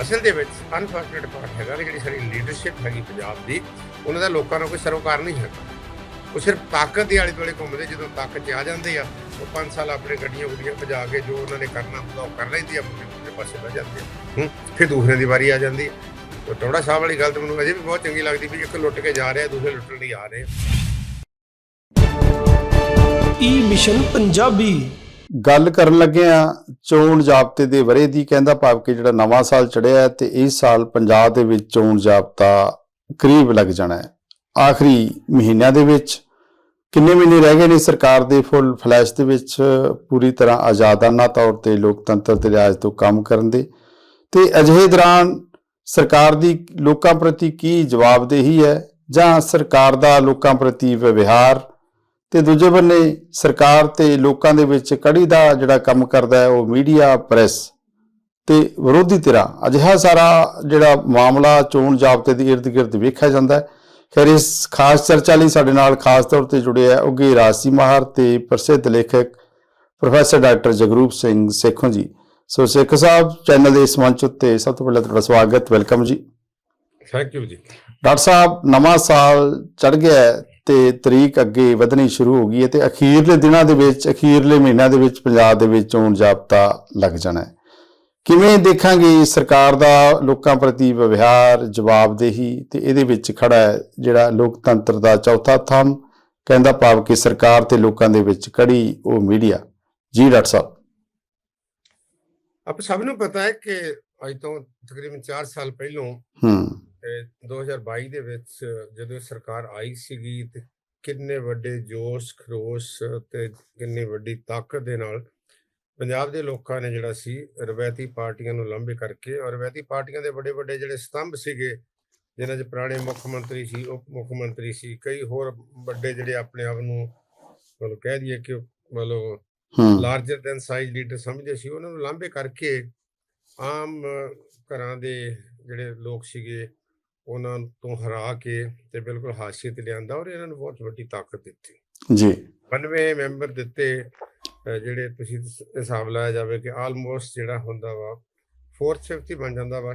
ਅਸਲ ਦੇ ਵਿੱਚ ਅਨਫੋਰਚੂਨੇਟ ਪਾਰਟ ਹੈਗਾ ਕਿ ਜਿਹੜੀ ਸਾਡੀ ਲੀਡਰਸ਼ਿਪ ਹੈਗੀ ਪੰਜਾਬ ਦੀ, ਉਹਨਾਂ ਦਾ ਲੋਕਾਂ ਨੂੰ ਕੋਈ ਸਰੋਕਾਰ ਨਹੀਂ ਹੈਗਾ। ਉਹ ਸਿਰਫ ਤਾਕਤ ਦੇ ਆਲੇ ਦੁਆਲੇ ਘੁੰਮਦੇ, ਜਦੋਂ ਤਾਕਤ 'ਚ ਆ ਜਾਂਦੇ ਆ, ਉਹ 5 ਸਾਲ ਆਪਣੇ ਗੱਡੀਆਂ ਗੁੱਡੀਆਂ ਭਜਾ ਕੇ ਜੋ ਉਹਨਾਂ ਨੇ ਕਰਨਾ ਹੁੰਦਾ, ਉਹ ਕਰ ਲੈਂਦੇ ਆ ਦੂਜੇ ਪਾਸੇ ਬਹਿ ਜਾਂਦੇ ਆ। ਹੂੰ, ਫਿਰ ਦੂਸਰੇ ਦੀ ਵਾਰੀ ਆ ਜਾਂਦੀ ਹੈ ਉਹ ਟੋੜਾ ਸਾਹਿਬ ਵਾਲੀ ਗੱਲ ਤਾਂ ਮੈਨੂੰ ਅਜੇ ਵੀ ਬਹੁਤ ਚੰਗੀ ਲੱਗਦੀ ਵੀ ਇੱਕ ਲੁੱਟ ਕੇ ਜਾ ਰਿਹਾ ਦੂਸਰੇ ਲੁੱਟਣ ਲਈ ਆ ਰਹੇ ਈ ਮਿਸ਼ਨ ਪੰਜਾਬੀ ਗੱਲ ਕਰਨ ਲੱਗੇ ਆ ਚੋਣ ਜਾਬਤੇ ਦੇ ਵਰੇ ਦੀ, ਕਹਿੰਦਾ ਭਾਵ ਕਿ ਜਿਹੜਾ ਨਵਾਂ ਸਾਲ ਚੜਿਆ ਹੈ ਤੇ ਇਸ ਸਾਲ ਪੰਜਾਬ ਦੇ ਵਿੱਚ ਚੋਣ ਜਾਬਤਾ ਕਰੀਬ ਲੱਗ ਜਾਣਾ ਹੈ। ਆਖਰੀ ਮਹੀਨਿਆਂ ਦੇ ਵਿੱਚ ਕਿੰਨੇ ਮਹੀਨੇ ਰਹਿ ਗਏ ਨੇ ਸਰਕਾਰ ਦੇ ਫੁੱਲ ਫਲੈਸ਼ ਦੇ ਵਿੱਚ? ਪੂਰੀ ਤਰ੍ਹਾਂ ਆਜ਼ਾਦਾਨਾ ਤੌਰ ਤੇ ਲੋਕਤੰਤਰ ਦੇ ਰਾਜ ਤੋਂ ਕੰਮ ਕਰਨ ਦੇ। ਤੇ ਅਜਿਹੇ ਦੌਰਾਨ ਸਰਕਾਰ ਦੀ ਲੋਕਾਂ ਪ੍ਰਤੀ ਕੀ ਜਵਾਬਦੇਹੀ ਹੈ ਜਾਂ ਸਰਕਾਰ ਦਾ ਲੋਕਾਂ ਪ੍ਰਤੀ ਵਿਵਹਾਰ ਤੇ ਦੂਜੇ ਬੰਨੇ ਸਰਕਾਰ ਤੇ ਲੋਕਾਂ ਦੇ ਵਿੱਚ ਕੜੀ ਦਾ ਜਿਹੜਾ ਕੰਮ ਕਰਦਾ ਹੈ ਉਹ ਮੀਡੀਆ ਪ੍ਰੈਸ ਤੇ ਵਿਰੋਧੀ ਧਿਰਾਂ। ਅਜਿਹਾ ਸਾਰਾ ਜਿਹੜਾ ਮਾਮਲਾ ਚੋਣ ਜਾਬਤੇ ਦੀ ird ਗਿਰਦ ਵੇਖਿਆ ਜਾਂਦਾ ਹੈ। ਖੈਰ ਇਸ ਖਾਸ ਚਰਚਾ ਲਈ ਸਾਡੇ ਨਾਲ ਖਾਸ ਤੌਰ ਤੇ ਜੁੜੇ ਹੈ ਉਗੇ ਰਾਸੀ ਮਾਹਰ ਤੇ ਪ੍ਰਸਿੱਧ ਲੇਖਕ professor doctor Jagroop Singh Sekhon ji. So ਸੇਖ ਸਾਹਿਬ ਚੈਨਲ ਦੇ ਇਸ ਮੰਚ ਉੱਤੇ ਸਭ ਤੋਂ ਪਹਿਲਾਂ ਤੁਹਾਡਾ ਸਵਾਗਤ ਵੈਲਕਮ ਜੀ। ਥੈਂਕ ਯੂ ਜੀ। ਡਾਕਟਰ ਸਾਹਿਬ ਨਵਾਂ ਸਾਲ ਚੜ ਗਿਆ ਤੇ ਤਰੀਕ ਅੱਗੇ ਵਧਣੀ ਸ਼ੁਰੂ ਹੋ ਗਈ ਹੈ ਤੇ ਅਖੀਰਲੇ ਦਿਨਾਂ ਦੇ ਵਿੱਚ ਅਖੀਰਲੇ ਮਹੀਨਿਆਂ ਦੇ ਵਿੱਚ ਪੰਜਾਬ ਦੇ ਵਿੱਚ ਚੋਣ ਜਾਬਤਾ ਲੱਗ ਜਾਣਾ ਹੈ। ਕਿਵੇਂ ਦੇਖਾਂਗੇ ਸਰਕਾਰ ਦਾ ਲੋਕਾਂ ਪ੍ਰਤੀ ਵਿਵਹਾਰ ਜਵਾਬਦੇਹੀ ਤੇ ਇਹਦੇ ਵਿੱਚ ਖੜਾ ਹੈ ਜਿਹੜਾ ਲੋਕਤੰਤਰ ਦਾ ਚੌਥਾ ਥੰਮ ਕਹਿੰਦਾ ਭਾਵ ਕਿ ਸਰਕਾਰ ਤੇ ਲੋਕਾਂ ਦੇ ਵਿੱਚ ਕੜੀ ਉਹ ਮੀਡੀਆ। ਜੀ ਡਾਕਟਰ ਸਾਹਿਬ। ਆਪ ਸਭ ਨੂੰ ਪਤਾ ਹੈ ਕਿ ਅੱਜ ਤੋਂ ਤਕਰੀਬਨ 4 ਸਾਲ ਪਹਿਲਾਂ ਹੂੰ। ਤੇ 2022 ਦੇ ਵਿੱਚ ਜਦੋਂ ਸਰਕਾਰ ਆਈ ਸੀਗੀ ਤੇ ਕਿੰਨੇ ਵੱਡੇ ਜੋਸ਼ ਖਰੋਸ਼ ਤੇ ਕਿੰਨੀ ਵੱਡੀ ਤਾਕਤ ਦੇ ਨਾਲ ਪੰਜਾਬ ਦੇ ਲੋਕਾਂ ਨੇ ਜਿਹੜਾ ਸੀ ਰਵਾਇਤੀ ਪਾਰਟੀਆਂ ਨੂੰ ਲੰਬੇ ਕਰਕੇ ਔਰ ਰਵਾਇਤੀ ਪਾਰਟੀਆਂ ਦੇ ਵੱਡੇ ਵੱਡੇ ਜਿਹੜੇ ਸਤੰਭ ਸੀਗੇ ਜਿਨ੍ਹਾਂ 'ਚ ਪੁਰਾਣੇ ਮੁੱਖ ਮੰਤਰੀ ਸੀ ਉਪ ਮੁੱਖ ਮੰਤਰੀ ਸੀ ਕਈ ਹੋਰ ਵੱਡੇ ਜਿਹੜੇ ਆਪਣੇ ਆਪ ਨੂੰ ਮਤਲਬ ਕਹਿ ਦਈਏ ਕਿ ਮਤਲਬ ਲਾਰਜਰ ਦੈਨ ਸਾਈਜ਼ ਲੀਡਰ ਸਮਝਦੇ ਸੀ ਉਹਨਾਂ ਨੂੰ ਲਾਂਭੇ ਕਰਕੇ ਆਮ ਘਰਾਂ ਦੇ ਜਿਹੜੇ ਲੋਕ ਸੀਗੇ ਉਹਨਾਂ ਤੋਂ ਹਰਾ ਕੇ ਤੇ ਬਿਲਕੁਲ ਹਾਸ਼ੀਏ ਤੇ ਲਿਆਂਦਾ ਔਰ ਇਹਨਾਂ ਨੂੰ ਬਹੁਤ ਵੱਡੀ ਤਾਕਤ ਦਿੱਤੀ। ਜੀ। 92 ਮੈਂਬਰ ਦਿੱਤੇ ਜਿਹੜੇ ਤੁਸੀਂ ਹਿਸ- ਹਿਸਾਬ ਲਾਇਆ ਜਾਵੇ ਕਿ ਆਲਮੋਸਟ ਜਿਹੜਾ ਹੁੰਦਾ ਵਾ 450 ਬਣ ਜਾਂਦਾ ਵਾ।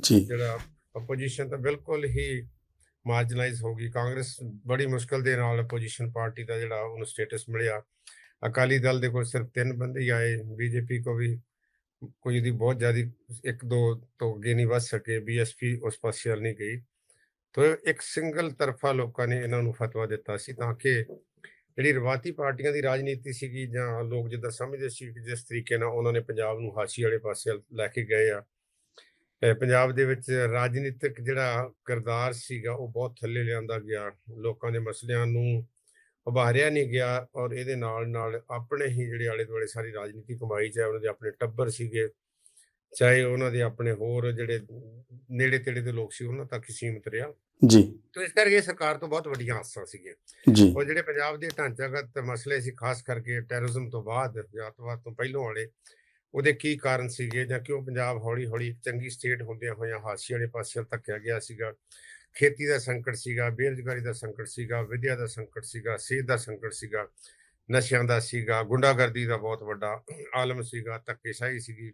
ਜੀ। ਜਿਹੜਾ ਆਪੋਜੀਸ਼ਨ ਤਾਂ ਬਿਲਕੁਲ ਹੀ ਮਾਰਜਨਲਾਈਜ਼ ਹੋ ਗਈ। ਕਾਂਗਰਸ ਬੜੀ ਮੁਸ਼ਕਲ ਦੇ ਨਾਲ ਆਪੋਜੀਸ਼ਨ ਪਾਰਟੀ ਦਾ ਜਿਹੜਾ ਉਹਨੂੰ ਸਟੇਟਸ ਮਿਲਿਆ। ਅਕਾਲੀ ਦਲ ਦੇ ਕੋਲ ਸਿਰਫ ਤਿੰਨ ਬੰਦੇ ਆਏ ਬੀਜੇਪੀ ਕੋ ਵੀ ਕੋਈ ਦੀ ਬਹੁਤ ਜ਼ਿਆਦਾ ਇੱਕ ਦੋ ਤੋਂ ਅੱਗੇ ਨਹੀਂ ਵੱਧ ਸਕੇ ਬੀਐਸਪੀ ਉਸ ਪਾਸੇ ਵੱਲ ਨਹੀਂ ਗਈ। ਤੋ ਇੱਕ ਸਿੰਗਲ ਤਰਫਾ ਲੋਕਾਂ ਨੇ ਇਹਨਾਂ ਨੂੰ ਫਤਵਾ ਦਿੱਤਾ ਸੀ ਤਾਂ ਕਿ ਜਿਹੜੀ ਰਵਾਤੀ ਪਾਰਟੀਆਂ ਦੀ ਰਾਜਨੀਤੀ ਸੀਗੀ ਜਾਂ ਲੋਕ ਜਿੱਦਾਂ ਸਮਝਦੇ ਸੀ ਕਿ ਜਿਸ ਤਰੀਕੇ ਨਾਲ ਉਹਨਾਂ ਨੇ ਪੰਜਾਬ ਨੂੰ ਹਾਸ਼ੀ ਵਾਲੇ ਪਾਸੇ ਵੱਲ ਲੈ ਕੇ ਗਏ ਆ ਪੰਜਾਬ ਦੇ ਵਿੱਚ ਰਾਜਨੀਤਿਕ ਜਿਹੜਾ ਕਿਰਦਾਰ ਸੀਗਾ ਉਹ ਬਹੁਤ ਥੱਲੇ ਲਿਆਂਦਾ ਗਿਆ। ਲੋਕਾਂ ਦੇ ਮਸਲਿਆਂ ਨੂੰ ਉਭਾਰਿਆ ਨਹੀਂ ਗਿਆ ਔਰ ਇਹਦੇ ਨਾਲ ਨਾਲ ਆਪਣੇ ਹੀ ਜਿਹੜੇ ਆਲੇ ਦੁਆਲੇ ਸਾਰੀ ਰਾਜਨੀਤੀ ਕਮਾਈ ਚਾਹੇ ਉਹਨਾਂ ਦੇ ਆਪਣੇ ਟੱਬਰ ਸੀਗੇ ਚਾਹੇ ਉਹਨਾਂ ਦੇ ਆਪਣੇ ਹੋਰ ਜਿਹੜੇ ਨੇੜੇ ਤੇੜੇ ਦੇ ਲੋਕ ਸੀ ਉਹਨਾਂ ਤੱਕ ਹੀ ਸੀਮਿਤ ਰਿਹਾ। ਜੀ। ਤੋ ਇਸ ਕਰਕੇ ਸਰਕਾਰ ਤੋਂ ਬਹੁਤ ਵੱਡੀਆਂ ਆਸਾਂ ਸੀਗੀਆਂ। ਜੀ। ਉਹ ਜਿਹੜੇ ਪੰਜਾਬ ਦੇ ਢਾਂਚਾਗਤ ਮਸਲੇ ਸੀ ਖਾਸ ਕਰਕੇ ਟੈਰਰਿਜ਼ਮ ਤੋਂ ਬਾਅਦ ਜਾਂ ਅੱਤਵਾਦ ਤੋਂ ਪਹਿਲੋਂ ਵਾਲੇ ਉਹਦੇ ਕੀ ਕਾਰਨ ਸੀਗੇ ਜਾਂ ਕਿਉਂ ਪੰਜਾਬ ਹੌਲੀ ਹੌਲੀ ਇੱਕ ਚੰਗੀ ਸਟੇਟ ਹੁੰਦਿਆਂ ਹੋਇਆਂ ਹਾਸੀ ਵਾਲੇ ਪਾਸੇ ਧੱਕਿਆ ਗਿਆ ਸੀਗਾ? ਖੇਤੀ ਦਾ ਸੰਕਟ ਸੀਗਾ ਬੇਰੁਜ਼ਗਾਰੀ ਦਾ ਸੰਕਟ ਸੀਗਾ ਵਿਦਿਆ ਦਾ ਸੰਕਟ ਸੀਗਾ ਸਿਹਤ ਦਾ ਸੰਕਟ ਸੀਗਾ ਨਸ਼ਿਆਂ ਦਾ ਸੀਗਾ ਗੁੰਡਾਗਰਦੀ ਦਾ ਬਹੁਤ ਵੱਡਾ ਆਲਮ ਸੀਗਾ ਧੱਕੇਸ਼ਾਹੀ ਸੀਗੀ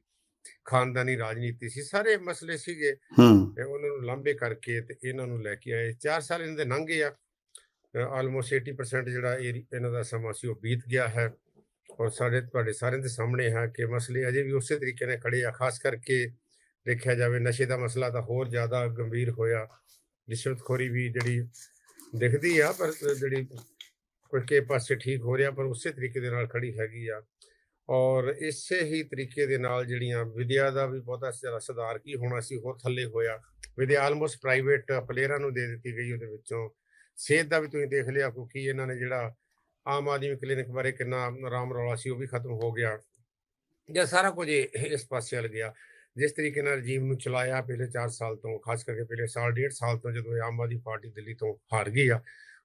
ਖਾਨਦਾਨੀ ਰਾਜਨੀਤੀ ਸੀ ਸਾਰੇ ਮਸਲੇ ਸੀਗੇ। ਹੂੰ। ਤੇ ਉਹਨਾਂ ਨੂੰ ਲਾਂਭੇ ਕਰਕੇ ਤੇ ਇਹਨਾਂ ਨੂੰ ਲੈ ਕੇ ਆਏ। 4 ਸਾਲ ਇਹਨਾਂ ਦੇ ਲੰਘ ਆ। ਆਲਮੋਸਟ 80% ਜਿਹੜਾ ਇਹ- ਇਹਨਾਂ ਦਾ ਸਮਾਂ ਸੀ ਉਹ ਬੀਤ ਗਿਆ ਹੈ। ਔਰ ਸਾਡੇ ਤੁਹਾਡੇ ਸਾਰਿਆਂ ਦੇ ਸਾਹਮਣੇ ਹੈ ਕਿ ਮਸਲੇ ਅਜੇ ਵੀ ਉਸੇ ਤਰੀਕੇ ਨਾਲ ਖੜੇ ਆ। ਖਾਸ ਕਰਕੇ ਦੇਖਿਆ ਜਾਵੇ ਨਸ਼ੇ ਦਾ ਮਸਲਾ ਤਾਂ ਹੋਰ ਜ਼ਿਆਦਾ ਗੰਭੀਰ ਹੋਇਆ। ਰਿਸ਼ਵਤਖੋਰੀ ਵੀ ਜਿਹੜੀ ਦਿਖਦੀ ਆ, ਪਰ ਜਿਹੜੀ ਕੋਈ ਕੇ ਪਾਸੇ ਠੀਕ ਹੋ ਰਿਹਾ, ਪਰ ਉਸੇ ਤਰੀਕੇ ਦੇ ਨਾਲ ਖੜੀ ਹੈਗੀ ਆ। ਔਰ ਇਸੇ ਹੀ ਤਰੀਕੇ ਦੇ ਨਾਲ ਜਿਹੜੀਆਂ ਵਿਦਿਆ ਦਾ ਵੀ ਬਹੁਤਾ ਜ਼ਿਆਦਾ ਸੁਧਾਰ ਕੀ ਹੋਣਾ ਸੀ, ਹੋਰ ਥੱਲੇ ਹੋਇਆ। ਵਿਦਿਆ ਆਲਮੋਸਟ ਪ੍ਰਾਈਵੇਟ ਪਲੇਅਰਾਂ ਨੂੰ ਦੇ ਦਿੱਤੀ ਗਈ ਉਹਦੇ ਵਿੱਚੋਂ। ਸਿਹਤ ਦਾ ਵੀ ਤੁਸੀਂ ਦੇਖ ਲਿਆ, ਕਿਉਂਕਿ ਇਹਨਾਂ ਨੇ ਜਿਹੜਾ ਆਮ ਆਦਮੀ ਕਲੀਨਿਕ ਬਾਰੇ ਕਿੰਨਾ ਆਰਾਮ ਰੌਲਾ ਸੀ, ਉਹ ਵੀ ਖਤਮ ਹੋ ਗਿਆ। ਜਾਂ ਸਾਰਾ ਕੁਝ ਇਹ- ਇਸ ਪਾਸੇ ਵੱਲ ਗਿਆ। ਜਿਸ ਤਰੀਕੇ ਨਾਲ ਰਜੀਮ ਨੂੰ ਚਲਾਇਆ ਪਿਛਲੇ 4 ਸਾਲ ਤੋਂ, ਖਾਸ ਕਰਕੇ ਪਿਛਲੇ ਸਾਲ, ਡੇਢ ਸਾਲ ਤੋਂ ਜਦੋਂ ਇਹ ਆਮ ਆਦਮੀ ਪਾਰਟੀ ਦਿੱਲੀ ਤੋਂ ਹਾਰ ਗਈ ਆ,